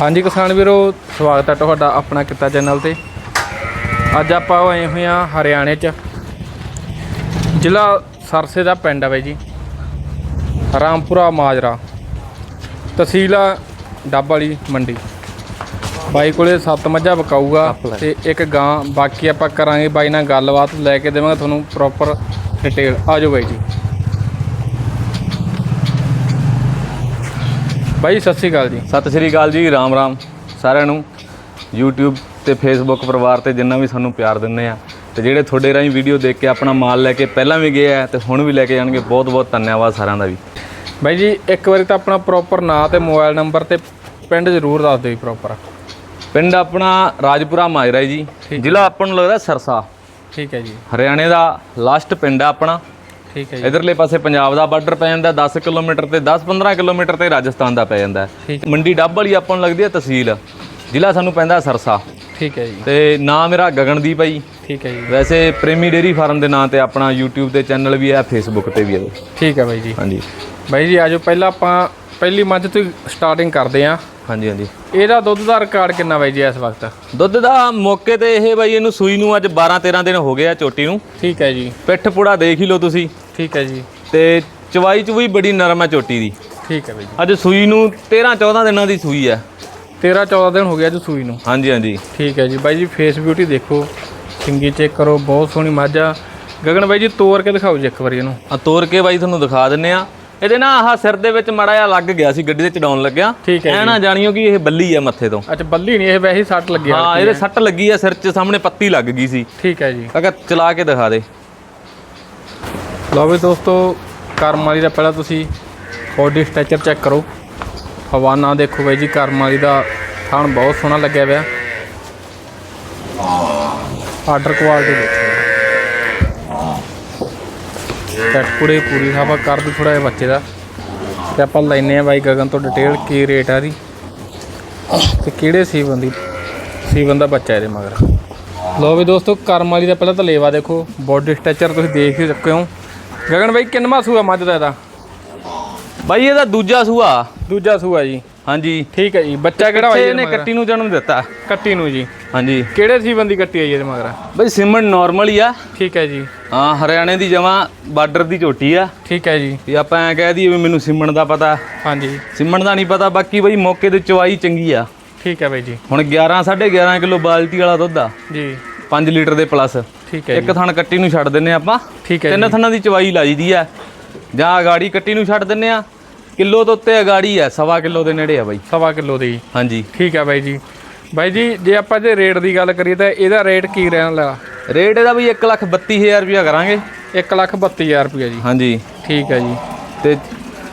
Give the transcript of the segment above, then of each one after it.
ਹਾਂਜੀ ਕਿਸਾਨ ਵੀਰੋ, ਸਵਾਗਤ ਹੈ ਤੁਹਾਡਾ ਆਪਣਾ ਕਿੱਤਾ ਚੈਨਲ ਤੇ। ਅੱਜ ਆਪਾਂ ਆਏ ਹੋਏ ਆ ਹਰਿਆਣੇ ਚ। ਜ਼ਿਲ੍ਹਾ ਸਰਸੇ ਦਾ ਪਿੰਡ ਆ ਬਾਈ ਜੀ। ਰਾਮਪੁਰਾ ਮਾਜਰਾ। ਤਹਿਸੀਲ ਆ ਡੱਬ ਵਾਲੀ ਮੰਡੀ। ਬਾਈ ਕੋਲੇ ਸੱਤ ਮੱਝਾਂ ਬਕਾਊਗਾ ਤੇ ਇੱਕ ਗਾਂ। ਬਾਕੀ ਆਪਾਂ ਕਰਾਂਗੇ ਬਾਈ ਨਾਲ ਗੱਲਬਾਤ, ਲੈ ਕੇ ਦੇਵਾਂਗੇ ਤੁਹਾਨੂੰ ਪ੍ਰੋਪਰ ਡਿਟੇਲ ਆਜੋ ਬਾਈ ਜੀ। ਬਾਈ ਸਤਿ ਸ਼੍ਰੀ ਅਕਾਲ ਜੀ। ਸਤਿ ਸ਼੍ਰੀ ਅਕਾਲ ਜੀ ਰਾਮ ਰਾਮ ਸਾਰਿਆਂ ਨੂੰ। YouTube ਤੇ Facebook ਪਰਿਵਾਰ ਤੇ ਜਿੰਨਾ ਵੀ ਸਾਨੂੰ ਪਿਆਰ ਦਿੰਦੇ ਆ ਤੇ ਜਿਹੜੇ ਤੁਹਾਡੇ ਰਾਹੀਂ ਵੀਡੀਓ ਦੇਖ ਕੇ ਆਪਣਾ ਮਾਲ ਲੈ ਕੇ ਪਹਿਲਾਂ ਵੀ ਗਏ ਆ ਤੇ ਹੁਣ ਵੀ ਲੈ ਕੇ ਜਾਣਗੇ ਬਹੁਤ ਬਹੁਤ ਧੰਨਵਾਦ ਸਾਰਿਆਂ ਦਾ ਵੀ। ਬਾਈ ਜੀ ਇੱਕ ਵਾਰੀ ਤਾਂ ਆਪਣਾ ਪ੍ਰੋਪਰ ਨਾਂ ਤੇ ਮੋਬਾਈਲ ਨੰਬਰ ਤੇ ਪਿੰਡ ਜ਼ਰੂਰ ਦੱਸ ਦਿਓ ਜੀ ਪ੍ਰੋਪਰ ਪਿੰਡ ਆਪਣਾ ਰਾਜਪੁਰਾ ਮਾਜਰਾ ਜੀ ਜ਼ਿਲ੍ਹਾ ਆਪਾਂ ਨੂੰ ਲੱਗਦਾ ਸਰਸਾ। ਠੀਕ ਹੈ ਜੀ। ਹਰਿਆਣੇ ਦਾ ਲਾਸਟ ਪਿੰਡ ਆ ਆਪਣਾ। ਠੀਕ ਹੈ ਜੀ। ਇਧਰਲੇ ਪਾਸੇ ਪੰਜਾਬ ਦਾ ਬਾਰਡਰ ਪੈ ਜਾਂਦਾ 10 ਕਿਲੋਮੀਟਰ ਤੇ 10-15 ਕਿਲੋਮੀਟਰ ਤੇ ਰਾਜਸਥਾਨ ਦਾ ਪੈ ਜਾਂਦਾ। ਮੰਡੀ ਡੱਬ ਵਾਲੀ ਆਪਾਂ ਨੂੰ ਲੱਗਦੀ ਹੈ ਤਹਿਸੀਲ। ਜ਼ਿਲ੍ਹਾ ਸਾਨੂੰ ਪੈਂਦਾ ਸਰਸਾ। ਠੀਕ ਹੈ ਜੀ। ਤੇ ਨਾਮ ਮੇਰਾ ਗਗਨਦੀਪ ਹੈ ਜੀ। ਠੀਕ ਹੈ ਜੀ। ਵੈਸੇ ਪ੍ਰੇਮੀ ਡੇਰੀ ਫਾਰਮ ਦੇ ਨਾਂ ਤੇ ਆਪਣਾ YouTube ਤੇ ਚੈਨਲ ਵੀ ਹੈ Facebook ਤੇ ਵੀ ਹੈ। ਠੀਕ ਹੈ ਬਾਈ ਜੀ। ਹਾਂਜੀ। ਬਾਈ ਜੀ ਆਜੋ ਪਹਿਲਾਂ ਆਪਾਂ ਪਹਿਲੀ ਮੱਝ ਤੋਂ ਸਟਾਰਟਿੰਗ ਕਰਦੇ ਆਂ ਹਾਂਜੀ ਹਾਂਜੀ। ਇਹਦਾ ਦੁੱਧ ਦਾ ਰਿਕਾਰਡ ਕਿੰਨਾ ਬਾਈ ਜੀ ਇਸ ਵਕਤ? ਦੁੱਧ ਦਾ ਮੌਕੇ ਤੇ ਇਹ ਬਾਈ ਇਹਨੂੰ ਸੂਈ ਨੂੰ ਅੱਜ 12 13 ਦਿਨ ਹੋ ਗਏ ਆ ਚੋਟੀ ਨੂੰ। ਠੀਕ ਹੈ ਜੀ। ਪਿੱਠ ਪੁੜਾ ਦੇਖ ਹੀ ਲਓ ਤੁਸੀਂ। ਠੀਕ ਹੈ ਜੀ। ਤੇ ਚਵਾਈ ਚੁਈ ਬੜੀ ਨਰਮ ਹੈ ਚੋਟੀ ਦੀ। ਠੀਕ ਹੈ ਬਾਈ ਜੀ। ਅੱਜ ਸੂਈ ਨੂੰ 13 14 ਦਿਨਾਂ ਦੀ ਸੂਈ ਹੈ 13 14 ਦਿਨ ਹੋ ਗਿਆ ਜੀ ਸੂਈ ਨੂੰ। ਹਾਂਜੀ ਹਾਂਜੀ। ਠੀਕ ਹੈ ਜੀ। ਬਾਈ ਜੀ ਫੇਸ ਬਿਊਟੀ ਦੇਖੋ। ਸਿੰਗੀ ਚੈੱਕ ਕਰੋ ਬਹੁਤ ਸੋਹਣੀ ਮੱਝ ਆ। ਗਗਨ ਬਾਈ ਜੀ ਤੋੜ ਕੇ ਦਿਖਾਓ ਜੀ ਇੱਕ ਵਾਰੀ ਇਹਨੂੰ। ਆ ਤੋਰ ਕੇ ਬਾਈ ਤੁਹਾਨੂੰ ਦਿਖਾ ਦਿੰਨੇ ਆ। ਇਹਦੇ ਨਾ ਆਹ ਸਿਰ ਦੇ ਵਿੱਚ ਮੜਾ ਜਿਹਾ ਲੱਗ ਗਿਆ ਸੀ ਗੱਡੀ ਤੇ ਚੜਾਉਣ ਲੱਗਿਆ। ਠੀਕ ਹੈ ਐ ਨਾ ਜਾਣਿਓ ਕਿ ਇਹ ਬੱਲੀ ਹੈ ਮੱਥੇ ਤੋਂ। ਅੱਛਾ ਬੱਲੀ ਨਹੀਂ ਇਹ ਵੈਸੇ ਸੱਟ ਲੱਗੀ ਆ ਹਾਂ ਇਹਦੇ ਸੱਟ ਲੱਗੀ ਆ ਸਿਰ 'ਚ ਸਾਹਮਣੇ ਪੱਤੀ ਲੱਗ ਗਈ ਸੀ। ਠੀਕ ਹੈ ਜੀ। ਕਾਕਾ ਚਲਾ ਕੇ ਦਿਖਾ ਦੇ। ਲਓ ਵੀ ਦੋਸਤੋ ਕਰਮ ਵਾਲੀ ਦਾ ਪਹਿਲਾਂ ਤੁਸੀਂ ਬੋਡੀ ਸਟ੍ਰਕਚਰ ਚੈੱਕ ਕਰੋ। ਹਵਾਨਾ ਦੇਖੋ ਬਾਈ ਜੀ ਕਰਮ ਵਾਲੀ ਦਾ ਥਣ ਬਹੁਤ ਸੋਹਣਾ ਲੱਗਿਆ ਹੋਇਆ ਆਰਡਰ ਕੁਆਲਿਟੀ ਦੇਖੋ। ਕੱਟ ਕੁੜੇ ਪੂਰੀ ਹਵਾ ਕਰ ਦੂ ਥੋੜਾ ਜਿਹਾ ਬੱਚੇ ਦਾ। ਤੇ ਆਪਾਂ ਲੈਨੇ ਆ ਬਾਈ ਗਗਨ ਤੋਂ ਡਿਟੇਲ ਕੀ ਰੇਟ ਆ ਦੀ ਤੇ ਕਿਹੜੇ ਸੀਵਨ ਦੀ ਸੀਵਨ ਦਾ ਬੱਚਾ ਇਹਦੇ ਮਗਰ। ਲੋ ਵੀ ਦੋਸਤੋ ਕਰਮ ਵਾਲੀ ਦਾ ਪਹਿਲਾਂ ਤਾਂ ਲੇਵਾ ਦੇਖੋ। ਬੋਡੀ ਸਟ੍ਰਕਚਰ ਤੁਸੀਂ ਦੇਖ ਹੀ ਸਕਦੇ ਹੋ। ਗਗਨ ਬਾਈ ਕਿੰਨਵਾਂ ਸੂਆ ਮੱਝ ਦਾ ਇਹਦਾ? ਬਾਈ ਇਹਦਾ ਦੂਜਾ ਸੂਆ। ਦੂਜਾ ਸੂਆ ਜੀ। ਹਾਂਜੀ। ਠੀਕ ਹੈ ਜੀ ਬੱਚਾ ਕਿਹੜਾ ਹੋਇਆ ਇਹਨੇ ਕੱਟੀ ਨੂੰ ਜਨਮ ਦਿੱਤਾ। ਕੱਟੀ ਨੂੰ ਜੀ। ਹਾਂਜੀ। ਕਿਹੜੇ ਸੀਵਨ ਦੀ ਕੱਟੀ ਜੀ ਇਹਦੇ ਮਗਰ? ਬਾਈ ਸਿਮਣ ਨਾਰਮਲ ਹੀ ਆ। ਠੀਕ ਹੈ ਜੀ। ਹਾਂ ਹਰਿਆਣੇ ਦੀ ਜਮਾਂ ਬਾਰਡਰ ਦੀ ਝੋਟੀ ਆ। ਠੀਕ ਹੈ ਜੀ। ਵੀ ਆਪਾਂ ਐ ਕਹਿ ਦਈਏ ਵੀ ਮੈਨੂੰ ਸਿਮਣ ਦਾ ਪਤਾ। ਹਾਂਜੀ। ਸਿਮਣ ਦਾ ਨਹੀਂ ਪਤਾ ਬਾਕੀ ਬਾਈ ਮੌਕੇ ਤੇ ਚਵਾਈ ਚੰਗੀ ਆ। ਠੀਕ ਹੈ ਬਾਈ ਜੀ। ਹੁਣ 11 11.5 ਕਿਲੋ ਬਾਲਟੀ ਵਾਲਾ ਦੁੱਧ ਆ। ਜੀ। 5 ਲੀਟਰ ਦੇ ਪਲੱਸ। ਠੀਕ ਹੈ ਇੱਕ ਥਣ ਕੱਟੀ ਨੂੰ ਛੱਡ ਦਿੰਨੇ ਆਪਾਂ। ਠੀਕ ਹੈ ਤਿੰਨ ਥਣਾਂ ਦੀ ਚਵਾਈ ਲਾਈ ਦੀ ਆ। ਜਾਂ ਅਗਾੜੀ ਕੱਟੀ ਨੂੰ ਛੱਡ ਦਿੰਨੇ ਆ। ਕਿਲੋ ਤੋਂ ਉੱਤੇ ਅਗਾੜੀ ਆ ਸਵਾ ਕਿਲੋ ਦੇ ਨੇੜੇ ਆ ਬਾਈ। ਸਵਾ ਕਿਲੋ ਦੀ। ਹਾਂਜੀ। ਠੀਕ ਹੈ ਬਾਈ ਜੀ। ਬਾਈ ਜੀ ਜੇ ਆਪਾਂ ਜੇ ਰੇਟ ਦੀ ਗੱਲ ਕਰੀਏ ਤਾਂ ਇਹਦਾ ਰੇਟ ਕੀ ਰਹਿਣ ਲੱਗਾ ਰੇਟ ਇਹਦਾ ਬਈ 132000 ਰੁਪਇਆ ਕਰਾਂਗੇ। 132000 ਰੁਪਏ ਜੀ। ਹਾਂਜੀ। ਠੀਕ ਹੈ ਜੀ। ਤੇ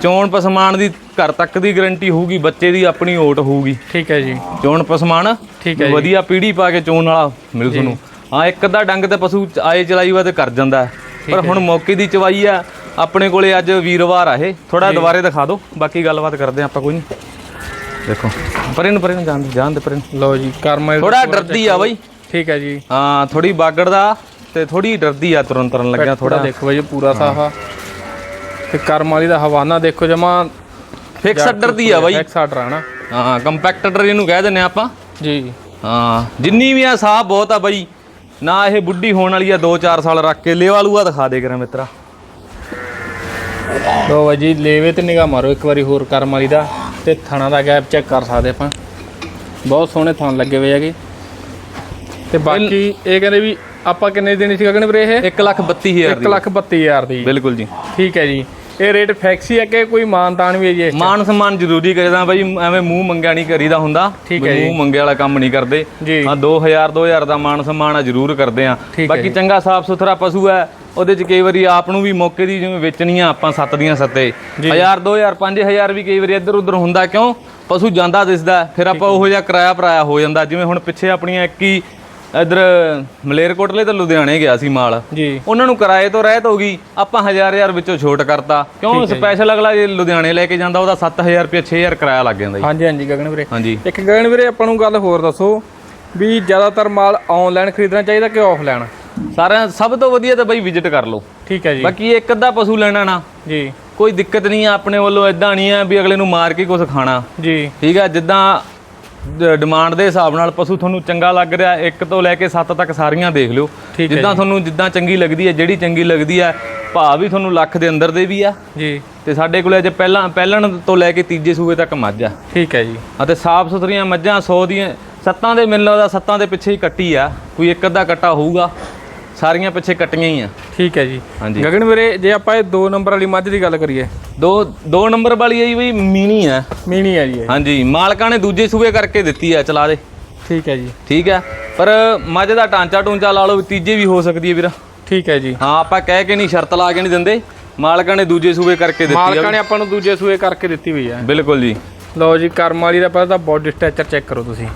ਚੋਣ ਪਸਮਾਨ ਦੀ ਘਰ ਤੱਕ ਦੀ ਗਾਰੰਟੀ ਹੋਊਗੀ ਬੱਚੇ ਦੀ ਆਪਣੀ ਓਟ ਹੋਊਗੀ। ਠੀਕ ਹੈ ਜੀ। ਚੋਣ ਪਸਮਾਨ ਠੀਕ ਹੈ ਜੀ। ਵਧੀਆ ਪੀੜੀ ਪਾ ਕੇ ਚੋਣ ਵਾਲਾ ਮਿਲ ਤੁਹਾਨੂੰ। ਹਾਂ ਇੱਕ ਅੱਧਾ ਡੰਗ ਤੇ ਪਸ਼ੂ ਆਏ ਚਲਾਈ ਵਾ ਤੇ ਕਰ ਜਾਂਦਾ। ਪਰ ਹੁਣ ਮੌਕੇ ਦੀ ਚਵਾਈ ਆ ਆਪਣੇ ਕੋਲੇ ਅੱਜ ਵੀਰਵਾਰ ਆ ਇਹ। ਥੋੜਾ ਦੁਬਾਰੇ ਦਿਖਾ ਦਿਓ। ਬਾਕੀ ਗੱਲਬਾਤ ਕਰਦੇ ਆਪਾਂ ਕੋਈ ਨਹੀਂ ਦੇਖੋ। ਪਰੇ ਨੂੰ ਪਰੇ ਨੂੰ ਜਾਣ ਦੇ ਜਾਣ ਦੇ ਪਰੇ ਨੂੰ ਲਓ ਜੀ ਕਰਮ ਵਾਲੀ ਦਾ ਥੋੜਾ ਡਰਦੀ ਆ ਬਾਈ। ਠੀਕ ਹੈ ਜੀ। ਹਾਂ ਥੋੜੀ ਬਾਗੜ ਦਾ ਤੇ ਥੋੜੀ ਡਰਦੀ ਆ ਤੁਰਨ ਤੁਰਨ ਲੱਗਿਆ ਥੋੜਾ ਦੇਖੋ ਬਾਈ ਪੂਰਾ ਸਾਫਾ ਤੇ ਕਰਮ ਵਾਲੀ ਦਾ ਹਵਾਨਾ ਦੇਖੋ ਜਮਾ ਫਿਕਸ ਡਰਦੀ ਆ ਬਾਈ। ਐਕਸ ਆਰਡਰ ਆ ਨਾ। ਹਾਂ ਕੰਪੈਕਟਰ ਇਹਨੂੰ ਕਹਿ ਦਿੰਨੇ ਆਪਾਂ। ਜੀ। ਹਾਂ ਜਿੰਨੀ ਵੀ ਆ ਸਾਹ ਬਹੁਤ ਆ ਬਾਈ। ਨਾ ਇਹ ਬੁੱਢੀ ਹੋਣ ਵਾਲੀ ਆ 2-4 ਸਾਲ ਰੱਖ ਕੇ। ਲੇਵਾਲੂਆ ਦਿਖਾ ਦੇ ਕਰਾਂ ਮਿੱਤਰਾ। ਲੋ ਬਾਈ ਜੀ ਲੇਵੇ ਤੇ ਨਿਗਾਹ ਮਾਰੋ ਇੱਕ ਵਾਰੀ ਹੋਰ ਕਰਮ ਵਾਲੀ ਦਾ। ਤੇ ਥਣਾ ਦਾ ਗੈਪ ਚੈੱਕ ਕਰ ਸਕਦੇ ਆਪਾਂ। ਬਹੁਤ ਸੋਹਣੇ ਥਣ ਲੱਗੇ ਹੋਏ ਹੈਗੇ। ਤੇ ਬਾਕੀ ਇਹ ਕਹਿੰਦੇ ਵੀ ਆਪਾਂ ਕਿੰਨੇ ਦੇਣੀ ਸੀ ਗਗਨ ਵੀਰੇ ਇਹ? 1 ਲੱਖ 32000 1 ਦੀ। ਲੱਖ 32000 ਦੀ। ਬਿਲਕੁਲ ਜੀ। ਠੀਕ ਹੈ ਜੀ। ਇਹ ਰੇਟ ਫੈਕਸੀ ਹੈ ਕਿ ਕੋਈ ਮਾਨਤਾਨ ਵੀ ਹੈ ਜੀ ਇਸ 'ਚ? ਮਾਨ ਸਨਮਾਨ ਜ਼ਰੂਰੀ ਕਰੀਦਾ ਬਾਈ ਐਵੇਂ ਮੂੰਹ ਮੰਗਿਆ ਨਹੀਂ ਕਰੀਦਾ ਹੁੰਦਾ। ਠੀਕ ਵੀ ਹੈ ਜੀ। ਮੂੰਹ ਮੰਗੇ ਵਾਲਾ ਕੰਮ ਨਹੀਂ ਕਰਦੇ। ਜੀ। ਹਾਂ 2000 2000 ਦਾ ਮਾਨ ਸਨਮਾਨ ਆ ਜ਼ਰੂਰ ਕਰਦੇ ਆ। ਠੀਕ ਹੈ ਬਾਕੀ ਜੀ। ਚੰਗਾ ਸਾਫ਼ ਸੁਥਰਾ ਪਸ਼ੂ ਹੈ ਉਹਦੇ ਚ ਕਈ ਵਾਰੀ ਆਪ ਨੂੰ ਵੀ ਮੌਕੇ ਦੀ ਜਿਵੇਂ ਵੇਚਣੀ ਆ ਆਪਾਂ ਸੱਤ ਦੀਆਂ ਸੱਤੇ। 1000 2000 5000 ਵੀ ਕਈ ਵਾਰੀ ਇੱਧਰ ਉੱਧਰ ਹੁੰਦਾ ਕਿਉਂ? ਪਸ਼ੂ ਜਾਂਦਾ ਦਿਸਦਾ ਫਿਰ ਆਪਾਂ ਉਹੋ ਜਿਹਾ ਕਿਰਾਇਆ ਭਰਾਇਆ ਹੋ ਜਾਂਦਾ। ਜਿਵੇਂ ਹੁਣ ਪਿੱਛੇ ਆਪਣੀਆਂ ਇੱਕ ਹੀ ਇੱਧਰ ਮਲੇਰਕੋਟਲੇ ਤੇ ਲੁਧਿਆਣੇ ਗਿਆ ਸੀ ਮਾਲ। ਜੀ। ਉਹਨਾਂ ਨੂੰ ਕਿਰਾਏ ਤੋਂ ਰਹਿਤ ਹੋ ਗਈ। ਆਪਾਂ ਹਜ਼ਾਰ ਹਜ਼ਾਰ ਵਿੱਚੋਂ ਛੋਟ ਕਰਤਾ। ਕਿਉਂ ਸਪੈਸ਼ਲ ਅਗਲਾ ਜੇ ਲੁਧਿਆਣੇ ਲੈ ਕੇ ਜਾਂਦਾ ਉਹਦਾ 7000 ਰੁਪਏ 6000 ਕਿਰਾਇਆ ਲੱਗ ਜਾਂਦਾ ਜੀ। ਹਾਂਜੀ ਹਾਂਜੀ ਗਗਨ ਵੀਰੇ। ਹਾਂਜੀ। ਇੱਕ ਗਗਨ ਵੀਰੇ ਆਪਾਂ ਨੂੰ ਗੱਲ ਹੋਰ ਦੱਸੋ ਵੀ ਜ਼ਿਆਦਾਤਰ ਮਾਲ ਆਨਲਾਈਨ ਖਰੀਦਣਾ ਚਾਹੀਦਾ ਕਿ ਆਫਲਾਈਨ ਸਾਰਿਆਂ ਸਭ ਤੋਂ ਵਧੀਆ ਤਾਂ ਬਈ ਵਿਜ਼ਿਟ ਕਰ ਲਓ। ਠੀਕ ਹੈ ਜੀ। ਬਾਕੀ ਇੱਕ ਅੱਧਾ ਪਸ਼ੂ ਲੈਣਾ ਨਾ। ਜੀ। ਕੋਈ ਦਿੱਕਤ ਨਹੀਂ ਆ ਆਪਣੇ ਵੱਲੋਂ ਇਦਾਂ ਨਹੀਂ ਆ ਵੀ ਅਗਲੇ ਨੂੰ ਮਾਰ ਕੇ ਕੁਝ ਖਾਣਾ। ਜੀ। ਠੀਕ ਆ ਜਿੱਦਾਂ ਡਿਮਾਂਡ ਦੇ ਹਿਸਾਬ ਨਾਲ ਪਸ਼ੂ ਤੁਹਾਨੂੰ ਚੰਗਾ ਲੱਗ ਰਿਹਾ ਇੱਕ ਤੋਂ ਲੈ ਕੇ 7 ਤੱਕ ਸਾਰੀਆਂ ਦੇਖ ਲਿਓ। ਜਿੱਦਾਂ ਤੁਹਾਨੂੰ ਜਿੱਦਾਂ ਚੰਗੀ ਲੱਗਦੀ ਹੈ ਜਿਹੜੀ ਚੰਗੀ ਲੱਗਦੀ ਹੈ ਭਾਅ ਵੀ ਤੁਹਾਨੂੰ ਲੱਖ ਦੇ ਅੰਦਰ ਦੇ ਵੀ ਆ। ਜੀ। ਤੇ ਸਾਡੇ ਕੋਲੇ ਅਜੇ ਪਹਿਲਾਂ ਪਹਿਲਣ ਤੋਂ ਲੈ ਕੇ ਤੀਜੇ ਸੂਏ ਤੱਕ ਮੱਝ ਆ। ਠੀਕ ਹੈ ਜੀ। ਅਤੇ ਸਾਫ਼ ਸੁਥਰੀਆਂ ਮੱਝਾਂ 100 ਦੀਆਂ ਸੱਤਾਂ ਦੇ ਮਿਲਣ ਦਾ ਸੱਤਾਂ ਦੇ ਪਿੱਛੇ ਹੀ ਕੱਟੀ ਆ। ਕੋਈ ਇੱਕ ਅੱਧਾ ਕੱਟਾ ਹੋਊਗਾ। ਸਾਰੀਆਂ ਪਿੱਛੇ ਕੱਟੀਆਂ ਹੀ ਆ। ਠੀਕ ਹੈ ਜੀ। ਹਾਂਜੀ। ਗਗਨ ਵੀਰੇ ਜੇ ਆਪਾਂ ਇਹ 2 ਨੰਬਰ ਵਾਲੀ ਮੱਝ ਦੀ ਗੱਲ ਕਰੀਏ। ਦੋ ਦੋ ਨੰਬਰ ਵਾਲੀ ਆਈ ਬਈ ਮੀਨੀ ਆ। ਮੀਣੀ ਹੈ ਜੀ ਇਹ। ਹਾਂਜੀ ਮਾਲਕਾਂ ਨੇ ਦੂਜੇ ਸੂਏ ਕਰਕੇ ਦਿੱਤੀ ਆ ਚਲਾ ਦੇ। ਠੀਕ ਹੈ ਜੀ। ਠੀਕ ਹੈ ਪਰ ਮੱਝ ਦਾ ਟਾਂਚਾ ਟੂੰਚਾ ਲਾ ਲਓ ਤੀਜੇ ਵੀ ਹੋ ਸਕਦੀ ਹੈ ਵੀਰ। ਠੀਕ ਹੈ ਜੀ। ਹਾਂ ਆਪਾਂ ਕਹਿ ਕੇ ਨਹੀਂ ਸ਼ਰਤ ਲਾ ਕੇ ਨਹੀਂ ਦਿੰਦੇ। ਮਾਲਕਾਂ ਨੇ ਦੂਜੇ ਸੂਏ ਕਰਕੇ ਦਿੱਤੀ ਮਾਲਕਾਂ ਆ ਨੇ ਆਪਾਂ ਨੂੰ ਦੂਜੇ ਸੂਏ ਕਰਕੇ ਦਿੱਤੀ ਹੋਈ ਹੈ। ਬਿਲਕੁਲ ਜੀ। ਲਓ ਜੀ ਕਰਮ ਵਾਲੀ ਦਾ ਪਹਿਲਾਂ ਤਾਂ ਬੋਡੀ ਸਟ੍ਰਕਚਰ ਚੈੱਕ ਕਰੋ ਤੁਸੀਂ।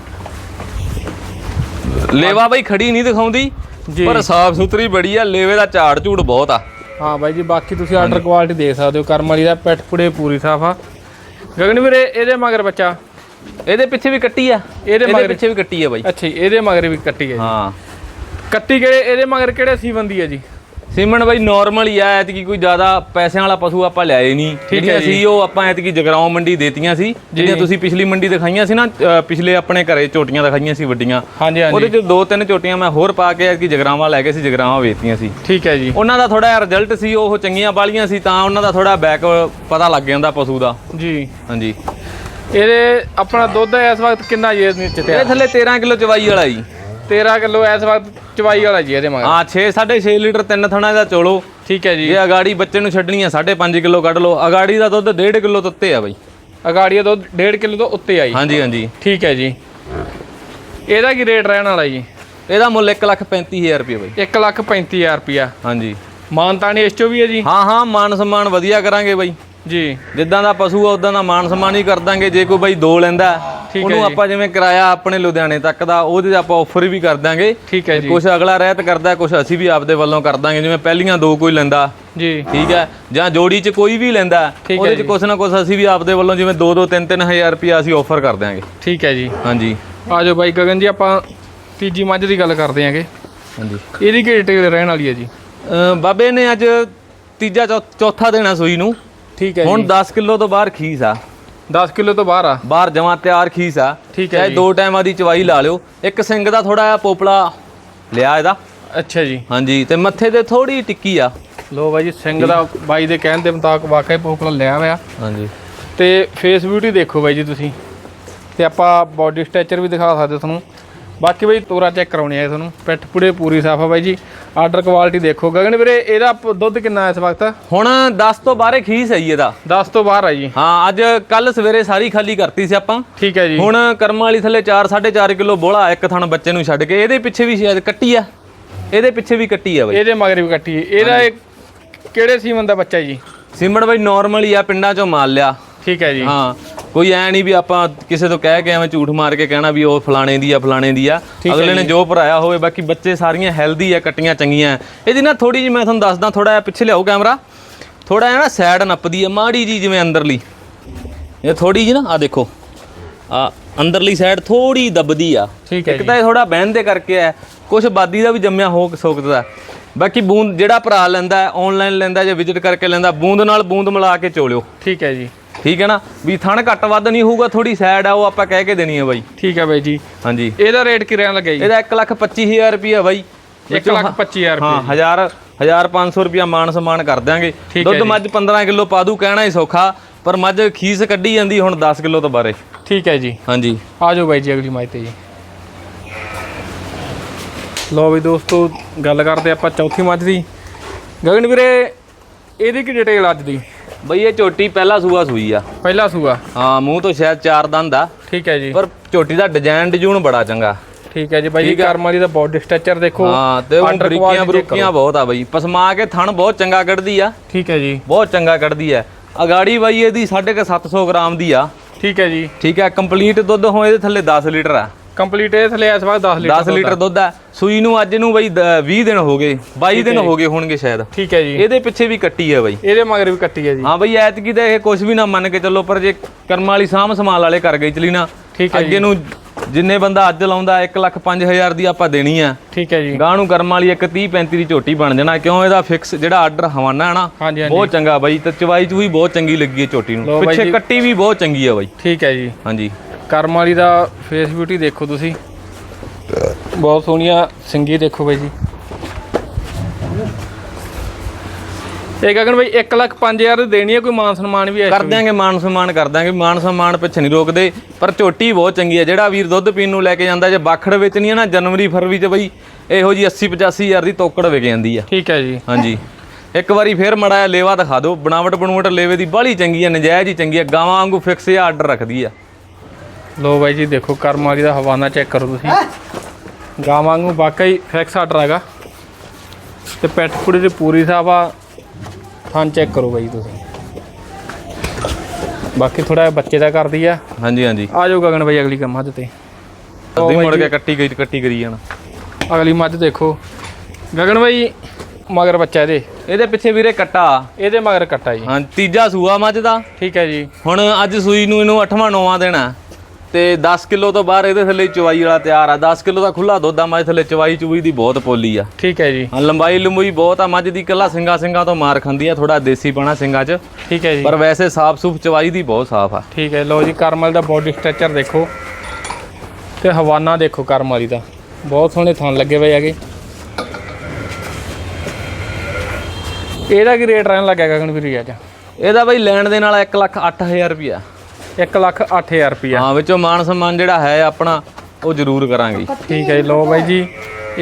ਲੇਵਾ ਬਈ ਖੜੀ ਨਹੀਂ ਦਿਖਾਉਂਦੀ। ਜੀ। ਪਰ ਸਾਫ਼ ਸੁਥਰੀ ਬੜੀ ਆ ਲੇਵੇ ਦਾ ਝਾੜ ਝੂੜ ਬਹੁਤ ਆ। ਹਾਂ ਬਾਈ ਜੀ ਬਾਕੀ ਤੁਸੀਂ ਆਰਡਰ ਕੁਆਲਿਟੀ ਦੇਖ ਸਕਦੇ ਹੋ ਕਰਮ ਵਾਲੀ ਦਾ ਪਿੱਠ ਪੁੜੇ ਪੂਰੀ ਸਾਫ਼ ਆ। ਗਗਨ ਵੀਰੇ ਇਹਦੇ ਮਗਰ ਬੱਚਾ। ਇਹਦੇ ਪਿੱਛੇ ਵੀ ਕੱਟੀ ਆ। ਇਹਦੇ ਮਗਰ ਪਿੱਛੇ ਵੀ ਕੱਟੀ ਆ ਬਾਈ। ਅੱਛਾ ਜੀ ਇਹਦੇ ਮਗਰ ਵੀ ਕੱਟੀ ਹੈ ਜੀ। ਹਾਂ। ਕੱਟੀ ਕਿਹੜੇ ਇਹਦੇ ਮਗਰ ਕਿਹੜੇ ਸੀ ਬੰਦੀ ਹੈ ਜੀ? ਸੀਮਨ ਬਾਈ ਨਾਰਮਲ ਹੀ ਆ ਐਤਕੀ ਕੋਈ ਜ਼ਿਆਦਾ ਪੈਸਿਆਂ ਵਾਲਾ ਪਸ਼ੂ ਆਪਾਂ ਲਿਆਏ ਨਹੀਂ। ਜਿਹੜੀਆਂ। ਸੀ ਉਹ ਆਪਾਂ ਐਤਕੀ ਜਗਰਾਉਂ ਮੰਡੀ ਦੇਤੀਆਂ ਸੀ ਜਿਹੜੀਆਂ ਤੁਸੀਂ ਪਿਛਲੀ ਮੰਡੀ ਦਿਖਾਈਆਂ ਸੀ ਨਾ ਪਿਛਲੇ ਆਪਣੇ ਘਰੇ ਝੋਟੀਆਂ ਦਿਖਾਈਆਂ ਸੀ ਵੱਡੀਆਂ। ਹਾਂਜੀ ਉਹਦੇ ਚ ਦੋ ਤਿੰਨ ਝੋਟੀਆਂ ਮੈਂ ਹੋਰ ਪਾ ਕੇ ਐਤਕੀ ਜਗਰਾਵਾਂ ਲੈ ਕੇ ਸੀ ਜਗਰਾਵਾਂ ਵੇਚਤੀਆਂ ਸੀ। ਠੀਕ ਹੈ ਜੀ। ਉਹਨਾਂ ਦਾ ਥੋੜਾ ਜਿਹਾ ਰਿਜ਼ਲਟ ਸੀ ਉਹ ਚੰਗੀਆਂ ਵਾਲੀਆਂ ਸੀ ਤਾਂ ਉਹਨਾਂ ਦਾ ਥੋੜਾ ਬੈਕ ਪਤਾ ਲੱਗ ਜਾਂਦਾ ਪਸ਼ੂ ਦਾ। ਜੀ। ਹਾਂਜੀ। ਇਹਦੇ ਆਪਣਾ ਦੁੱਧ ਇਸ ਵਕਤ ਕਿੰਨਾ ਜੀ ਇਹਦੇ ਚ ਤੇ ਇਹ ਥੱਲੇ 13 ਕਿਲੋ ਚਵਾਈ ਵਾਲਾ ਜੀ। 13 ਕਿਲੋ ਇਸ ਵਕਤ ਚਵਾਈ ਵਾਲਾ ਜੀ ਇਹਦੇ ਮਗਰ। ਹਾਂ 6 6.5 ਲੀਟਰ ਤਿੰਨ ਥਣਾ ਦਾ ਚੋਲੋ। ਠੀਕ ਹੈ ਜੀ। ਜੇ ਅਗਾੜੀ ਬੱਚੇ ਨੂੰ ਛੱਡਣੀ ਆ 5.5 ਕਿਲੋ ਕੱਢ ਲਓ। ਅਗਾੜੀ ਦਾ ਦੁੱਧ 1.5 ਕਿਲੋ ਤੋਂ ਉੱਤੇ ਆ ਬਾਈ। ਅਗਾੜੀਆ ਦੁੱਧ 1.5 ਕਿਲੋ ਤੋਂ ਉੱਤੇ ਆਈ ਹਾਂਜੀ ਹਾਂਜੀ। ਠੀਕ ਹੈ ਜੀ। ਇਹਦਾ ਕੀ ਰੇਟ ਰਹਿਣ ਵਾਲਾ ਜੀ? ਇਹਦਾ ਮੁੱਲ 1,35,000 ਰੁਪਏ ਬਾਈ। 1 ਲੱਖ 35000 ਰੁਪਿਆ ਹਾਂਜੀ। ਮਾਨਤਾਨੀ ਇਸ ਚੋਂ ਵੀ ਹੈ ਜੀ? ਹਾਂ ਹਾਂ ਮਾਨ ਸਨਮਾਨ ਵਧੀਆ ਕਰਾਂਗੇ ਬਾਈ। ਜੀ। ਜਿੱਦਾਂ ਦਾ ਪਸ਼ੂ ਆ ਉਦਾਂ ਦਾ ਮਾਨ ਸਨਮਾਨ ਹੀ ਕਰ ਦਾਂਗੇ। ਜੇ ਕੋਈ ਬਾਈ ਦੋ ਲੈਂਦਾ ਠੀਕ ਹੈ ਉਹਨੂੰ। ਆਪਾਂ ਜਿਵੇਂ ਕਿਰਾਇਆ ਆਪਣੇ ਲੁਧਿਆਣੇ ਤੱਕ ਦਾ ਉਹਦੇ ਆਪਾਂ ਆਫਰ ਵੀ ਕਰ ਦਾਂਗੇ। ਠੀਕ ਹੈ ਜੀ। ਕੁਝ ਅਗਲਾ ਰਹਿਤ ਕਰਦਾ ਕੁਝ ਅਸੀਂ ਵੀ ਆਪਦੇ ਵੱਲੋਂ ਕਰ ਦਾਂਗੇ। ਜਿਵੇਂ ਪਹਿਲੀਆਂ ਦੋ ਕੋਈ ਲੈਂਦਾ। ਜੀ। ਠੀਕ ਹੈ। ਜਾਂ ਜੋੜੀ 'ਚ ਕੋਈ ਵੀ ਲੈਂਦਾ ਉਹਦੇ 'ਚ। ਕੁਛ ਨਾ ਕੁਛ ਅਸੀਂ ਵੀ ਆਪਦੇ ਵੱਲੋਂ ਜਿਵੇਂ 2-2 3-3 ਹਜ਼ਾਰ ਰੁਪਇਆ ਅਸੀਂ ਆਫਰ ਕਰ ਦਿਆਂਗੇ। ਠੀਕ ਹੈ ਜੀ। ਹਾਂਜੀ। ਆ ਜਾਓ ਬਾਈ ਗਗਨ ਜੀ ਆਪਾਂ ਤੀਜੀ ਮੱਝ ਦੀ ਗੱਲ ਕਰਦੇ ਆਂਗੇ। ਹਾਂਜੀ। ਇਹਦੀ ਕੀ ਡਿਟੇਲ ਰਹਿਣ ਵਾਲੀ ਹੈ ਜੀ? ਬਾਬੇ ਨੇ ਅੱਜ ਤੀਜਾ ਚੌਥਾ ਦੇਣਾ ਸੂਈ ਨੂੰ। ਠੀਕ ਹੈ ਹੁਣ 10 ਕਿਲੋ ਤੋਂ ਬਾਹਰ ਖੀਸ ਆ। 10 ਕਿਲੋ ਤੋਂ ਬਾਹਰ ਆ। ਬਾਹਰ ਜਮਾ ਤਿਆਰ ਖੀਸ ਆ। ਠੀਕ ਹੈ ਚਾਹੇ ਜੀ। ਦੋ ਟਾਈਮਾਂ ਦੀ ਚਵਾਈ ਲਾ ਲਿਓ। ਇੱਕ ਸਿੰਘ ਦਾ ਥੋੜਾ ਜਿਹਾ ਪੋਪਲਾ ਲਿਆ ਇਹਦਾ। ਅੱਛਾ ਜੀ। ਹਾਂਜੀ ਤੇ ਮੱਥੇ ਤੇ ਥੋੜੀ ਟਿੱਕੀ ਆ। ਲੋ ਬਾਈ ਜੀ ਸਿੰਘ ਦਾ ਬਾਈ ਦੇ ਕਹਿਣ ਦੇ ਮੁਤਾਬਕ ਵਾਕਈ ਪੋਪਲਾ ਲਿਆ ਹੋਇਆ। ਹਾਂਜੀ। ਤੇ ਫੇਸ ਬਿਊਟੀ ਦੇਖੋ ਬਾਈ ਜੀ ਤੁਸੀਂ। ਤੇ ਆਪਾਂ ਬਾਡੀ ਸਟ੍ਰਕਚਰ ਵੀ ਦਿਖਾ ਸਕਦੇ ਤੁਹਾਨੂੰ। ਬਾਕੀ ਬਾਈ ਤੋਰਾ ਚੈੱਕ ਕਰਾਉਣੀ ਹੈ ਤੁਹਾਨੂੰ। ਪਿੱਠ ਪੁੜੇ ਪੂਰੀ ਸਾਫ਼ ਆ ਬਾਈ ਜੀ। ਆਰਡਰ ਕੁਆਲਿਟੀ ਦੇਖੋ। ਗਗਨ ਵੀਰੇ ਇਹਦਾ ਦੁੱਧ ਕਿੰਨਾ ਇਸ ਵਕਤ? ਹੁਣ 10 ਤੋਂ ਬਾਹਰੇ ਖੀਸ ਆਈ ਇਹਦਾ। 10 ਤੋਂ ਬਾਹਰ ਆ ਜੀ। ਹਾਂ ਅੱਜ ਕੱਲ ਸਵੇਰੇ ਸਾਰੀ ਖਾਲੀ ਕਰਤੀ ਸੀ ਆਪਾਂ। ਠੀਕ ਹੈ ਜੀ। ਹੁਣ ਕਰਮ ਵਾਲੀ ਥੱਲੇ 4 4.5 ਕਿਲੋ ਬੋਲਾ ਇੱਕ ਥਣ ਬੱਚੇ ਨੂੰ ਛੱਡ ਕੇ ਇਹਦੇ ਪਿੱਛੇ ਵੀ ਸ਼ਾਇਦ ਕੱਟੀ ਆ। ਇਹਦੇ ਪਿੱਛੇ ਵੀ ਕੱਟੀ ਆ ਬਈ। ਇਹਦੇ ਮਗਰ ਵੀ ਕੱਟੀ ਹੈ। ਇਹਦਾ ਇਹ ਕਿਹੜੇ ਸੀਮਨ ਦਾ ਬੱਚਾ ਜੀ? ਸਿਮਣ ਬਈ ਨਾਰਮਲ ਹੀ ਆ ਪਿੰਡਾਂ ਚੋਂ ਮਾਲ ਲਿਆ। ਠੀਕ ਹੈ ਜੀ। ਹਾਂ ਕੋਈ ਐ ਨਹੀਂ ਵੀ ਆਪਾਂ ਕਿਸੇ ਤੋਂ ਕਹਿ ਕੇ ਐਵੇਂ ਝੂਠ ਮਾਰ ਕੇ ਕਹਿਣਾ ਵੀ ਉਹ ਫਲਾਣੇ ਦੀ ਆ ਫਲਾਣੇ ਦੀ ਆ। ਅਗਲੇ ਨੇ ਜੀ। ਜੋ ਭਰਾਇਆ ਹੋਵੇ ਬਾਕੀ ਬੱਚੇ ਸਾਰੀਆਂ ਹੈਲਦੀ ਆ ਕੱਟੀਆਂ ਚੰਗੀਆਂ। ਇਹਦੀ ਨਾ ਥੋੜੀ ਜਿਹੀ ਮੈਂ ਤੁਹਾਨੂੰ ਦੱਸਦਾ ਥੋੜਾ ਜਿਹਾ ਪਿੱਛੇ ਲਿਆਓ ਕੈਮਰਾ ਥੋੜਾ ਜਿਹਾ ਨਾ ਸਾਈਡ ਨੱਪਦੀ ਆ ਮਾੜੀ ਜੀ ਜਿਵੇਂ ਅੰਦਰਲੀ। ਇਹ ਥੋੜੀ ਜੀ ਨਾ ਆ ਦੇਖੋ। ਆ ਅੰਦਰਲੀ ਸਾਈਡ ਥੋੜੀ ਦੱਬਦੀ ਆ। ਇੱਕ ਜੀ। ਤਾਂ ਇਹ ਥੋੜਾ ਬਹਿਣ ਦੇ ਕਰਕੇ ਹੈ ਕੁਝ ਬਾਦੀ ਦਾ ਵੀ ਜੰਮਿਆ ਹੋ ਸਕਦਾ। ਬਾਕੀ ਬੂੰਦ ਜਿਹੜਾ ਭਰਾ ਲੈਂਦਾ ਆਨਲਾਈਨ ਲੈਂਦਾ ਜਾਂ ਵਿਜ਼ਿਟ ਕਰਕੇ ਲੈਂਦਾ ਬੂੰਦ ਨਾਲ ਬੂੰਦ ਮਿਲਾ ਕੇ ਚੋਲਿਓ। ਠੀਕ ਹੈ ਜੀ। ਠੀਕ ਹੈ ਨਾ? ਵੀ ਥਣ ਘੱਟ ਵੱਧ ਨਹੀਂ ਹੋਊਗਾ ਥੋੜੀ ਸਾਈਡ ਆ ਉਹ ਆਪਾਂ ਕਹਿ ਕੇ ਦੇਣੀ ਹੈ ਬਾਈ। ਠੀਕ ਹੈ ਬਾਈ ਜੀ। ਹਾਂਜੀ। ਇਹਦਾ ਰੇਟ ਕੀ ਰਹਿਣ ਲੱਗਾ ਜੀ? ਇਹਦਾ 125000 ਰੁਪਿਆ ਬਾਈ। 1 ਲੱਖ 25000 ਹਾਂ ਰੁਪਏ 1000 1500 ਰੁਪਿਆ ਮਾਨ ਸਨਮਾਨ ਕਰ ਦਿਆਂਗੇ। ਦੁੱਧ। ਮੱਝ 15 ਕਿਲੋ ਪਾ ਦੂ ਕਹਿਣਾ ਹੀ ਸੌਖਾ ਪਰ ਮੱਝ ਖੀਸ ਕੱਢੀ ਜਾਂਦੀ ਹੁਣ 10 ਕਿਲੋ ਤੋਂ ਬਾਰੇ। ਠੀਕ ਹੈ ਜੀ। ਹਾਂਜੀ। ਆ ਜਾਓ ਬਾਈ ਜੀ ਅਗਲੀ ਮਾਈ ਤੇ ਜੀ। ਲੋ ਵੀ ਦੋਸਤੋ ਗੱਲ ਕਰਦੇ ਆਪਾਂ ਚੌਥੀ ਮੱਝ ਦੀ। ਗਗਨ ਵੀਰੇ ਇਹਦੀ ਕੀ ਡਿਟੇਲ ਅੱਜ ਦੀ? ਬਈ ਇਹ ਝੋਟੀ ਪਹਿਲਾ ਸੂਆ ਸੂਈ ਆ। ਪਹਿਲਾ ਸੂਆ। ਹਾਂ ਮੂੰਹ ਤੋਂ ਸ਼ਾਇਦ ਚਾਰ ਦੰਦ ਆ। ਠੀਕ ਹੈ ਜੀ। ਪਰ ਝੋਟੀ ਦਾ ਡਿਜ਼ਾਈਨ ਡਿਜੂਨ ਬੜਾ ਚੰਗਾ। ਠੀਕ ਹੈ ਜੀ ਬਾਈ ਕਰਮ ਦਾ ਬੋਡੀ ਸਟ੍ਰਕਚਰ ਦੇਖੋ। ਹਾਂ ਤੇ ਉਹ ਬਰੀਕੀਆਂ ਬਹੁਤ ਆ ਬਈ। ਪਸਮਾ ਕੇ ਥਣ ਬਹੁਤ ਚੰਗਾ ਕੱਢਦੀ ਆ। ਠੀਕ ਹੈ ਜੀ। ਬਹੁਤ ਚੰਗਾ ਕੱਢਦੀ ਹੈ ਅਗਾੜੀ ਬਾਈ ਇਹਦੀ 750 ਗ੍ਰਾਮ ਦੀ ਆ। ਠੀਕ ਹੈ ਜੀ। ਠੀਕ ਹੈ ਕੰਪਲੀਟ ਦੁੱਧ ਹੋ ਇਹਦੇ ਥੱਲੇ 10 ਲੀਟਰ ਆ। ਕੰਪਲੀਟ ਇਹ ਥਲੇ ਇਸ ਵਕਤ 10 ਲੀਟਰ 10 ਲੀਟਰ ਦੁੱਧ ਆ। ਸੂਈ ਨੂੰ ਅੱਜ ਨੂੰ ਬਾਈ ਦ- 20 ਦਿਨ ਹੋ ਗਏ 22 ਦਿਨ ਹੋ ਗਏ ਹੋਣਗੇ ਸ਼ਾਇਦ। ਠੀਕ ਹੈ ਜੀ। ਇਹਦੇ ਪਿੱਛੇ ਵੀ ਕੱਟੀ ਹੈ ਬਾਈ। ਇਹਦੇ ਮਗਰ ਵੀ ਕੱਟੀ ਹੈ ਜੀ। ਹਾਂ ਬਈ ਐਤਕੀ ਤਾਂ ਇਹ ਕੁਝ ਵੀ ਨਾ ਮੰਨ ਕੇ ਚੱਲੋ ਪਰ ਜੇ ਕਰਮ ਵਾਲੀ ਸਾਂਭ ਸੰਭਾਲ ਵਾਲੇ ਕਰ ਗਈ ਚਲੀ ਨਾ ਠੀਕ ਹੈ ਅੱਗੇ ਨੂੰ ਜਿੰਨੇ ਬੰਦਾ ਅੱਜ ਲਾਉਂਦਾ 1 ਲੱਖ 5000 ਦੀ ਆਪਾਂ ਦੇਣੀ ਆ। ਠੀਕ ਹੈ ਜੀ। ਗਾਂ ਨੂੰ ਕਰਮ ਵਾਲੀ ਇੱਕ 30 35 ਦੀ ਝੋਟੀ ਬਣ ਜਾਣਾ ਕਿਉਂ ਇਹਦਾ ਫਿਕਸ ਜਿਹੜਾ ਆਰਡਰ ਹਵਾਨਾ ਹੈ ਨਾ ਬਹੁਤ ਚੰਗਾ ਬਾਈ ਤੇ ਚਵਾਈ ਚ ਵੀ ਬਹੁਤ ਚੰਗੀ ਲੱਗੀ ਹੈ ਝੋਟੀ ਨੂੰ। ਪਿੱਛੇ। ਕੱਟੀ ਵੀ ਬਹੁਤ ਚੰਗੀ ਆ ਬਾਈ। ਠੀਕ ਹੈ ਜੀ। ਹਾਂਜੀ। ਕਰਮ ਵਾਲੀ ਦਾ ਫੇਸ ਬਿਊਟੀ ਦੇਖੋ ਤੁਸੀਂ। ਬਹੁਤ ਸੋਹਣੀਆਂ ਸਿੰਗੀ ਦੇਖੋ ਬਾਈ ਜੀ। ਇਹ ਗਗਨ ਬਾਈ 1 ਲੱਖ 5000 ਦੀ ਦੇਣੀ ਹੈ ਕੋਈ ਮਾਨ ਸਨਮਾਨ ਵੀ ਹੈ ਕਰ ਦਿਆਂਗੇ ਮਾਨ ਸਨਮਾਨ ਕਰ ਦਿਆਂਗੇ। ਮਾਨ ਸਨਮਾਨ ਪਿੱਛੇ ਨਹੀਂ ਰੋਕਦੇ ਪਰ ਝੋਟੀ ਬਹੁਤ ਚੰਗੀ ਹੈ ਜਿਹੜਾ ਵੀਰ ਦੁੱਧ ਪੀਣ ਨੂੰ ਲੈ ਕੇ ਜਾਂਦਾ ਜੇ ਬਾਖੜ ਵਿੱਚ ਨਹੀਂ ਹੈ ਨਾ ਜਨਵਰੀ ਫਰਵਰੀ ਚ ਬਈ ਇਹੋ ਜੀ 80 85 ਹਜ਼ਾਰ ਦੀ ਤੋਕੜ ਵਿਕ ਜਾਂਦੀ ਆ। ਠੀਕ ਹੈ ਜੀ। ਹਾਂਜੀ। ਇੱਕ ਵਾਰੀ ਫੇਰ ਮੜਾ ਲੇਵਾ ਦਿਖਾ ਦਿਓ। ਬਣਾਵਟ ਬਣੂਵਟ ਲੇਵੇ ਦੀ ਬਾਹਲੀ ਚੰਗੀ ਹੈ ਨਜਾਇਜ਼ ਹੀ ਚੰਗੀ ਹੈ ਗਾਵਾਂ ਵਾਂਗੂ ਫਿਕਸ ਆਰਡਰ ਰੱਖਦੀ ਆ। ਲੋ ਬਾਈ ਜੀ ਦੇਖੋ ਕਰਮ ਵਾਲੀ ਦਾ ਹਵਾਨਾ ਚੈੱਕ ਕਰੋ ਤੁਸੀਂ। ਗਾਂ ਵਾਂਗੂ ਵਾਕਈ ਫੈਕਸ ਆਰਡਰ ਹੈਗਾ। ਤੇ ਪੈਟ ਕੁੜੀ ਦੀ ਪੂਰੀ ਸਾਫ਼ ਥਾਂ ਚੈੱਕ ਕਰੋ ਬਾਈ ਤੁਸੀਂ। ਬਾਕੀ ਥੋੜਾ ਬੱਚੇ ਦਾ ਕਰਦੀ ਆ। ਹਾਂਜੀ ਹਾਂਜੀ। ਆ ਜਾਓ ਗਗਨ ਬਾਈ ਅਗਲੀ ਕੰਮ ਮੱਝ ਤੇ। ਅੱਧੀ ਮੁੜ ਕੇ ਕੱਟੀ ਗਈ ਕੱਟੀ ਕਰੀ ਜਾਣਾ। ਅਗਲੀ ਮੱਝ ਦੇਖੋ। ਗਗਨ ਬਾਈ ਮਗਰ ਬੱਚਾ ਇਹਦੇ। ਇਹਦੇ ਪਿੱਛੇ ਵੀਰੇ ਕੱਟਾ। ਇਹਦੇ ਮਗਰ ਕੱਟਾ ਜੀ। ਹਾਂ ਤੀਜਾ ਸੂਆ ਮੱਝ ਦਾ। ਠੀਕ ਹੈ ਜੀ। ਹੁਣ ਅੱਜ ਸੂਈ ਨੂੰ ਇਹਨੂੰ 8ਵਾਂ 9ਵਾਂ ਦੇਣਾ। ਤੇ 10 ਕਿਲੋ ਤੋਂ ਬਾਹਰ ਇਹਦੇ ਥੱਲੇ ਚਵਾਈ ਵਾਲਾ ਤਿਆਰ ਆ। 10 ਕਿਲੋ ਦਾ ਖੁੱਲਾ ਦੁੱਧ ਆ ਮੱਝ ਥੱਲੇ ਚਵਾਈ ਚੁਵੀ ਦੀ ਬਹੁਤ ਪੋਲੀ ਆ। ਠੀਕ ਹੈ ਜੀ। ਹਾਂ ਲੰਬਾਈ ਲੰਬੂਈ ਬਹੁਤ ਆ ਮੱਝ ਦੀ ਕੱਲਾ ਸਿੰਗਾ ਸਿੰਗਾ ਤੋਂ ਮਾਰ ਖਾਂਦੀ ਆ ਥੋੜਾ ਦੇਸੀ ਪਣਾ ਸਿੰਗਾ 'ਚ। ਠੀਕ ਹੈ ਜੀ। ਪਰ ਵੈਸੇ ਸਾਫ਼ ਸੂਫ ਚਵਾਈ ਦੀ ਬਹੁਤ ਸਾਫ਼ ਆ। ਠੀਕ ਹੈ ਲੋ ਜੀ ਕਰਮਲ ਦਾ ਬੋਡੀ ਸਟਰਕਚਰ ਦੇਖੋ। ਤੇ ਹਵਾਨਾ ਦੇਖੋ ਕਰਮ ਵਾਲੀ ਦਾ। ਬਹੁਤ ਸੋਹਣੇ ਥਣ ਲੱਗੇ ਹੋਏ ਹੈਗੇ। ਇਹਦਾ ਕੀ ਰੇਟ ਰਹਿਣ ਲੱਗਿਆ ਗਗਨ ਵੀਰ ਅੱਜ? ਇਹਦਾ ਬਈ ਲੈਣ ਦੇ ਨਾਲ 1 ਲੱਖ 8000 ਰੁਪਿਆ 1 ਲੱਖ 8000 ਰੁਪਿਆ ਹਾਂ ਵਿੱਚੋਂ ਮਾਨ ਸਨਮਾਨ ਜਿਹੜਾ ਹੈ ਆਪਣਾ ਉਹ ਜ਼ਰੂਰ ਕਰਾਂਗੇ। ਠੀਕ ਹੈ ਜੀ ਲੋ ਬਾਈ ਜੀ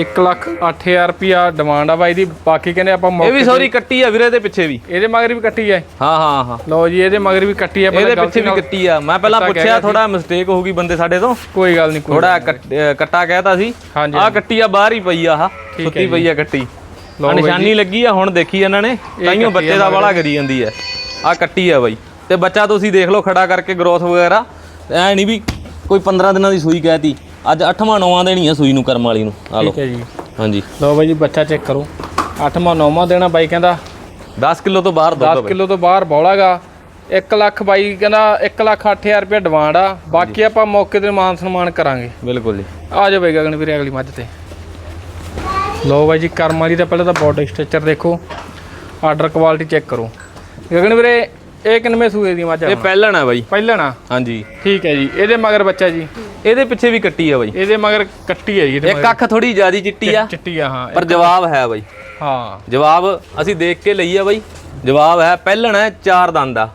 1 ਲੱਖ 8000 ਰੁਪਿਆ ਡਿਮਾਂਡ ਆ ਬਾਈ ਦੀ। ਬਾਕੀ ਕਹਿੰਦੇ ਆਪਾਂ ਇਹ ਵੀ ਸੌਰੀ ਕੱਟੀ ਆ ਵੀਰੇ ਦੇ ਪਿੱਛੇ ਵੀ। ਇਹਦੇ ਮਗਰ ਵੀ ਕੱਟੀ ਹੈ ਹਾਂ ਹਾਂ ਹਾਂ। ਲੋ ਜੀ ਇਹਦੇ ਮਗਰ ਵੀ ਕੱਟੀ ਹੈ ਇਹਦੇ ਪਿੱਛੇ ਵੀ ਕੱਟੀ ਆ। ਮੈਂ ਪਹਿਲਾਂ ਪੁੱਛਿਆ ਥੋੜਾ ਮਿਸਟੇਕ ਹੋ ਗਈ ਬੰਦੇ ਸਾਡੇ ਤੋਂ। ਕੋਈ ਗੱਲ ਨਹੀਂ ਥੋੜਾ ਕੱਟਾ ਕਹਿਤਾ ਸੀ। ਆ ਕੱਟੀ ਆ ਬਾਹਰ ਹੀ ਪਈ ਆ ਆਹ। ਸੁੱਤੀ ਪਈ ਆ ਕੱਟੀ। ਲਓ ਆ ਨਿਸ਼ਾਨੀ ਲੱਗੀ ਆ ਹੁਣ ਦੇਖੀ ਇਹਨਾਂ ਨੇ। ਤਾਈਓ ਬੱਚੇ ਦਾ ਵਾਲਾ ਕਰੀ ਜਾਂਦੀ ਹੈ। ਆ ਕੱਟੀ ਆ ਬਾਈ। ਤੇ ਬੱਚਾ ਤੁਸੀਂ ਦੇਖ ਲਓ ਖੜਾ ਕਰਕੇ ਗਰੋਥ ਵਗੈਰਾ। ਐ ਨਹੀਂ ਵੀ ਕੋਈ 15 ਦਿਨਾਂ ਦੀ ਸੂਈ ਕਹਿਤੀ। ਅੱਜ 8ਵਾਂ 9ਵਾਂ ਦੇਣੀ ਆ ਸੂਈ ਨੂੰ ਕਰਮ ਵਾਲੀ ਨੂੰ। ਆ ਲਓ। ਠੀਕ ਹੈ ਜੀ। ਹਾਂਜੀ। ਲੋ ਬਾਈ ਜੀ ਬੱਚਾ ਚੈੱਕ ਕਰੋ। 8ਵਾਂ 9ਵਾਂ ਦੇਣਾ ਬਾਈ ਕਹਿੰਦਾ। 10 ਕਿਲੋ ਤੋਂ ਬਾਹਰ ਦੁੱਧ 10 ਕਿਲੋ ਤੋਂ ਬਾਹਰ ਬੌਲਾਗਾ 1 ਲੱਖ ਬਾਈ ਕਹਿੰਦਾ 1 ਲੱਖ 8000 ਰੁਪਏ ਡਿਮਾਂਡ ਆ। ਬਾਕੀ ਆਪਾਂ ਮੌਕੇ ਤੇ ਮਾਨ ਸਨਮਾਨ ਕਰਾਂਗੇ। ਬਿਲਕੁਲ ਜੀ। ਆ ਜਾਓ ਬਾਈ ਗਗਨ ਵੀਰੇ ਅਗਲੀ ਮੱਝ ਤੇ। ਲੋ ਬਾਈ ਜੀ ਕਰਮ ਵਾਲੀ ਦਾ ਪਹਿਲਾਂ ਤਾਂ ਬੋਡੀ ਸਟਰਕਚਰ ਦੇਖੋ। ਆਰਡਰ ਕੁਆਲਿਟੀ ਚੈੱਕ ਕਰੋ। ਗਗਨ ਵੀਰੇ ਇਹ ਕਿੰਨਵੇਂ ਸੂਏ ਦੀ ਮੱਝ ਆ ਇਹ ਪਹਿਲਣ ਆ ਬਾਈ। ਪਹਿਲਣਾ ਹਾਂਜੀ। ਠੀਕ ਹੈ ਜੀ। ਇਹਦੇ ਮਗਰ ਬੱਚਾ ਜੀ? ਇਹਦੇ ਪਿੱਛੇ ਵੀ ਕੱਟੀ ਆ ਬਾਈ। ਇਹਦੇ ਮਗਰ ਕੱਟੀ ਹੈ ਜੀ ਇਹਦੇ ਇੱਕ ਅੱਖ ਥੋੜੀ ਜ਼ਿਆਦੀ ਚਿੱਟੀ ਆ ਮਗਰ ਚਿੱਟੀ ਆ ਹਾਂ। ਪਰ ਜਵਾਬ ਹੈ ਬਾਈ। ਹਾਂ। ਜਵਾਬ ਅਸੀਂ ਦੇਖ ਕੇ ਲਈ ਆ ਬਾਈ। ਜਵਾਬ ਹੈ ਪਹਿਲਣ ਹੈ ਚਾਰ ਦੰਦ ਆ।